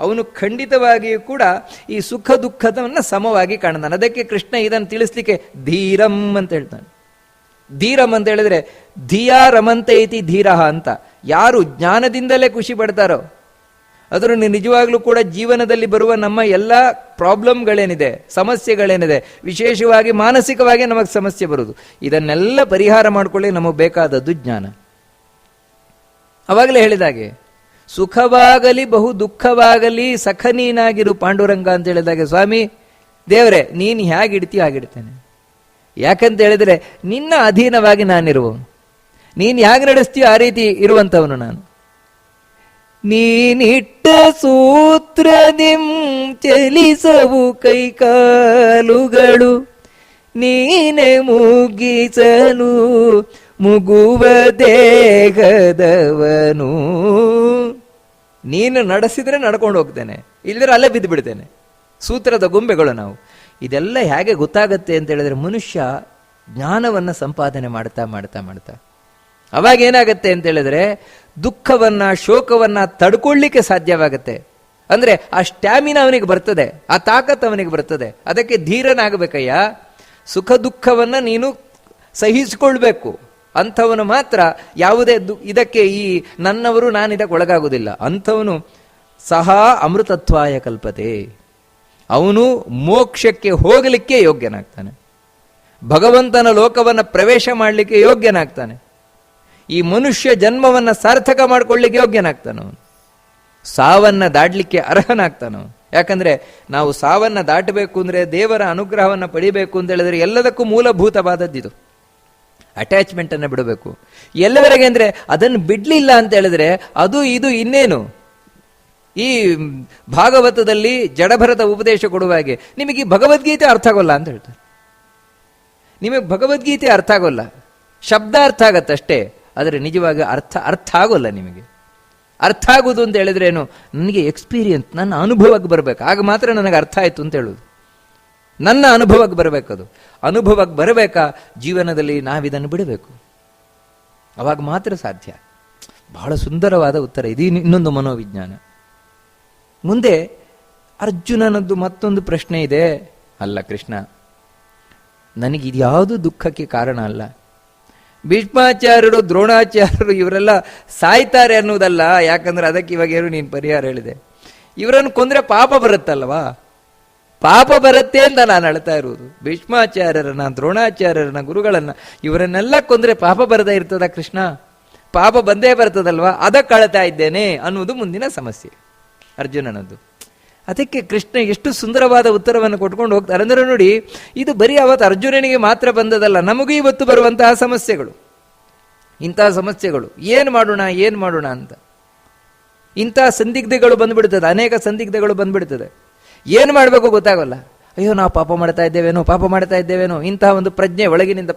ಅವನು ಖಂಡಿತವಾಗಿಯೂ ಕೂಡ ಈ ಸುಖ ದುಃಖದವನ್ನು ಸಮವಾಗಿ ಕಾಣ್ತಾನೆ ಅದಕ್ಕೆ ಕೃಷ್ಣ ಇದನ್ನು ತಿಳಿಸ್ಲಿಕ್ಕೆ ಧೀರಂ ಅಂತ ಹೇಳ್ತಾನೆ. ಧೀರಂ ಅಂತ ಹೇಳಿದ್ರೆ ಧಿಯಾ ರಮಂತೆ ಇತಿ ಧೀರಹ ಅಂತ. ಯಾರು ಜ್ಞಾನದಿಂದಲೇ ಖುಷಿ ಪಡ್ತಾರೋ ಅದರಲ್ಲಿ ನಿಜವಾಗ್ಲೂ ಕೂಡ ಜೀವನದಲ್ಲಿ ಬರುವ ನಮ್ಮ ಎಲ್ಲ ಪ್ರಾಬ್ಲಮ್ಗಳೇನಿದೆ, ಸಮಸ್ಯೆಗಳೇನಿದೆ, ವಿಶೇಷವಾಗಿ ಮಾನಸಿಕವಾಗಿ ನಮಗೆ ಸಮಸ್ಯೆ ಬರುವುದು. ಇದನ್ನೆಲ್ಲ ಪರಿಹಾರ ಮಾಡಿಕೊಳ್ಳಿ ನಮಗೆ ಬೇಕಾದದ್ದು ಜ್ಞಾನ. ಅವಾಗಲೇ ಹೇಳಿದಾಗೆ ಸುಖವಾಗಲಿ, ಬಹು ದುಃಖವಾಗಲಿ ಸಖ ನೀನಾಗಿರು ಪಾಂಡುರಂಗ ಅಂತ ಹೇಳಿದಾಗ, ಸ್ವಾಮಿ, ದೇವರೇ, ನೀನು ಹೇಗಿಡ್ತೀಯ ಹಾಗಿಡ್ತೇನೆ. ಯಾಕಂತ ಹೇಳಿದ್ರೆ ನಿನ್ನ ಅಧೀನವಾಗಿ ನಾನಿರುವವನು. ನೀನು ಹೇಗೆ ನಡೆಸ್ತೀಯೋ ಆ ರೀತಿ ಇರುವಂಥವನು ನಾನು. ನೀನಿಟ್ಟ ಸೂತ್ರದಿಂ ಚಲಿಸವು ಕೈಕಾಲುಗಳು. ನೀನೆ ಮುಗಿಸಲು ಮುಗುವ ದೇಹದವನು. ನೀನು ನಡೆಸಿದ್ರೆ ನಡ್ಕೊಂಡು ಹೋಗ್ತೇನೆ ಇಲ್ಲದ್ರೆ ಅಲ್ಲೇ ಬಿದ್ದು ಬಿಡ್ತೇನೆ ಸೂತ್ರದ ಗೊಂಬೆಗಳು ನಾವು. ಇದೆಲ್ಲ ಹೇಗೆ ಗೊತ್ತಾಗತ್ತೆ ಅಂತ ಹೇಳಿದ್ರೆ ಮನುಷ್ಯ ಜ್ಞಾನವನ್ನು ಸಂಪಾದನೆ ಮಾಡ್ತಾ ಮಾಡ್ತಾ ಮಾಡ್ತಾ. ಅವಾಗ ಏನಾಗತ್ತೆ ಅಂತ ಹೇಳಿದ್ರೆ ದುಃಖವನ್ನ, ಶೋಕವನ್ನ ತಡ್ಕೊಳ್ಳಿಕ್ಕೆ ಸಾಧ್ಯವಾಗತ್ತೆ. ಅಂದ್ರೆ ಆ ಸ್ಟ್ಯಾಮಿನಾ ಅವನಿಗೆ ಬರ್ತದೆ, ಆ ತಾಕತ್ ಅವನಿಗೆ ಬರ್ತದೆ. ಅದಕ್ಕೆ ಧೀರನಾಗಬೇಕಯ್ಯ. ಸುಖ ದುಃಖವನ್ನ ನೀನು ಸಹಿಸಿಕೊಳ್ಬೇಕು. ಅಂಥವನು ಮಾತ್ರ ಯಾವುದೇ ಇದಕ್ಕೆ ಈ ನನ್ನವರು ನಾನು ಇದಕ್ಕೆ ಒಳಗಾಗುವುದಿಲ್ಲ. ಅಂಥವನು ಸಹ ಅಮೃತತ್ವಾಯ ಕಲ್ಪತೆ. ಅವನು ಮೋಕ್ಷಕ್ಕೆ ಹೋಗಲಿಕ್ಕೆ ಯೋಗ್ಯನಾಗ್ತಾನೆ. ಭಗವಂತನ ಲೋಕವನ್ನು ಪ್ರವೇಶ ಮಾಡಲಿಕ್ಕೆ ಯೋಗ್ಯನಾಗ್ತಾನೆ. ಈ ಮನುಷ್ಯ ಜನ್ಮವನ್ನು ಸಾರ್ಥಕ ಮಾಡಿಕೊಳ್ಳಿಕ್ಕೆ ಯೋಗ್ಯನಾಗ್ತಾನೆ ಅವನು. ಸಾವನ್ನ ದಾಟ್ಲಿಕ್ಕೆ ಅರ್ಹನಾಗ್ತಾನವನು ಯಾಕಂದ್ರೆ ನಾವು ಸಾವನ್ನ ದಾಟಬೇಕು ಅಂದ್ರೆ ದೇವರ ಅನುಗ್ರಹವನ್ನು ಪಡಿಬೇಕು ಅಂತ ಹೇಳಿದ್ರೆ ಎಲ್ಲದಕ್ಕೂ ಮೂಲಭೂತವಾದದ್ದಿದು. ಅಟ್ಯಾಚ್ಮೆಂಟ್ ಅನ್ನು ಬಿಡಬೇಕು. ಎಲ್ಲವರೆಗೆ ಅಂದ್ರೆ ಅದನ್ನು ಬಿಡ್ಲಿಲ್ಲ ಅಂತ ಹೇಳಿದ್ರೆ ಅದು ಇದು ಇನ್ನೇನು? ಈ ಭಾಗವತದಲ್ಲಿ ಜಡಭರತ ಉಪದೇಶ ಕೊಡುವ ಹಾಗೆ. ನಿಮಗೆ ಭಗವದ್ಗೀತೆ ಅರ್ಥ ಆಗೋಲ್ಲ ಅಂತ ಹೇಳ್ತಾರೆ. ನಿಮಗೆ ಭಗವದ್ಗೀತೆ ಅರ್ಥ ಆಗೋಲ್ಲ. ಶಬ್ದ ಅರ್ಥ ಆಗತ್ತಷ್ಟೇ ಆದರೆ ನಿಜವಾಗಿ ಅರ್ಥ ಅರ್ಥ ಆಗೋಲ್ಲ ನಿಮಗೆ. ಅರ್ಥ ಆಗುವುದು ಅಂತ ಹೇಳಿದ್ರೆ ಏನು? ನನಗೆ ಎಕ್ಸ್ಪೀರಿಯನ್ಸ್ ನನ್ನ ಅನುಭವಕ್ಕೆ ಬರಬೇಕು. ಆಗ ಮಾತ್ರ ನನಗೆ ಅರ್ಥ ಆಯ್ತು ಅಂತ ಹೇಳೋದು ನನ್ನ ಅನುಭವಕ್ಕೆ ಬರಬೇಕದು ಅನುಭವಕ್ಕೆ ಬರಬೇಕಾ? ಜೀವನದಲ್ಲಿ ನಾವಿದನ್ನು ಬಿಡಬೇಕು. ಅವಾಗ ಮಾತ್ರ ಸಾಧ್ಯ. ಬಹಳ ಸುಂದರವಾದ ಉತ್ತರ. ಇದು ಇನ್ನೊಂದು ಮನೋವಿಜ್ಞಾನ. ಮುಂದೆ ಅರ್ಜುನನದ್ದು ಮತ್ತೊಂದು ಪ್ರಶ್ನೆ ಇದೆ. ಅಲ್ಲ ಕೃಷ್ಣ, ನನಗೆ ಇದ್ಯಾವುದು ದುಃಖಕ್ಕೆ ಕಾರಣ ಅಲ್ಲ? ಭೀಷ್ಮಾಚಾರ್ಯರು, ದ್ರೋಣಾಚಾರ್ಯರು ಇವರೆಲ್ಲ ಸಾಯ್ತಾರೆ ಅನ್ನೋದಲ್ಲ ಯಾಕಂದ್ರೆ ಅದಕ್ಕೆ ಇವಾಗ ಏನು ನೀನು ಪರಿಹಾರ ಹೇಳಿದೆ. ಇವರನ್ನು ಕೊಂದ್ರೆ ಪಾಪ ಬರುತ್ತಲ್ವಾ? ಪಾಪ ಬರುತ್ತೆ ಅಂತ ನಾನು ಅಳ್ತಾ ಇರುವುದು. ಭೀಷ್ಮಾಚಾರ್ಯರನ್ನ, ದ್ರೋಣಾಚಾರ್ಯರನ್ನ, ಗುರುಗಳನ್ನ, ಇವರನ್ನೆಲ್ಲ ಕೊಂದ್ರೆ ಪಾಪ ಬರದೇ ಇರ್ತದ ಕೃಷ್ಣ? ಪಾಪ ಬಂದೇ ಬರ್ತದಲ್ವಾ? ಅದಕ್ಕೆ ಅಳ್ತಾ ಇದ್ದೇನೆ ಅನ್ನುವುದು ಮುಂದಿನ ಸಮಸ್ಯೆ. ಅರ್ಜುನನದ್ದು. ಅದಕ್ಕೆ ಕೃಷ್ಣ ಎಷ್ಟು ಸುಂದರವಾದ ಉತ್ತರವನ್ನು ಕೊಟ್ಕೊಂಡು ಹೋಗ್ತಾರೆ. ಅಂದ್ರೆ ನೋಡಿ, ಇದು ಬರೀ ಅವತ್ತು ಅರ್ಜುನನಿಗೆ ಮಾತ್ರ ಬಂದದಲ್ಲ, ನಮಗೂ ಇವತ್ತು ಬರುವಂತಹ ಸಮಸ್ಯೆಗಳು. ಇಂತಹ ಸಮಸ್ಯೆಗಳು. ಏನು ಮಾಡೋಣ ಏನು ಮಾಡೋಣ ಅಂತ. ಇಂತಹ ಸಂದಿಗ್ಧಗಳು ಬಂದ್ಬಿಡ್ತದೆ, ಅನೇಕ ಸಂದಿಗ್ಧಗಳು ಬಂದ್ಬಿಡ್ತದೆ. ಏನು ಮಾಡಬೇಕು ಗೊತ್ತಾಗಲ್ಲ. ಅಯ್ಯೋ, ನಾವು ಪಾಪ ಮಾಡ್ತಾ ಇದ್ದೇವೇನೋ, ಪಾಪ ಮಾಡ್ತಾ ಇದ್ದೇವೇನೋ, ಇಂತಹ ಒಂದು ಪ್ರಜ್ಞೆ ಒಳಗಿನಿಂದ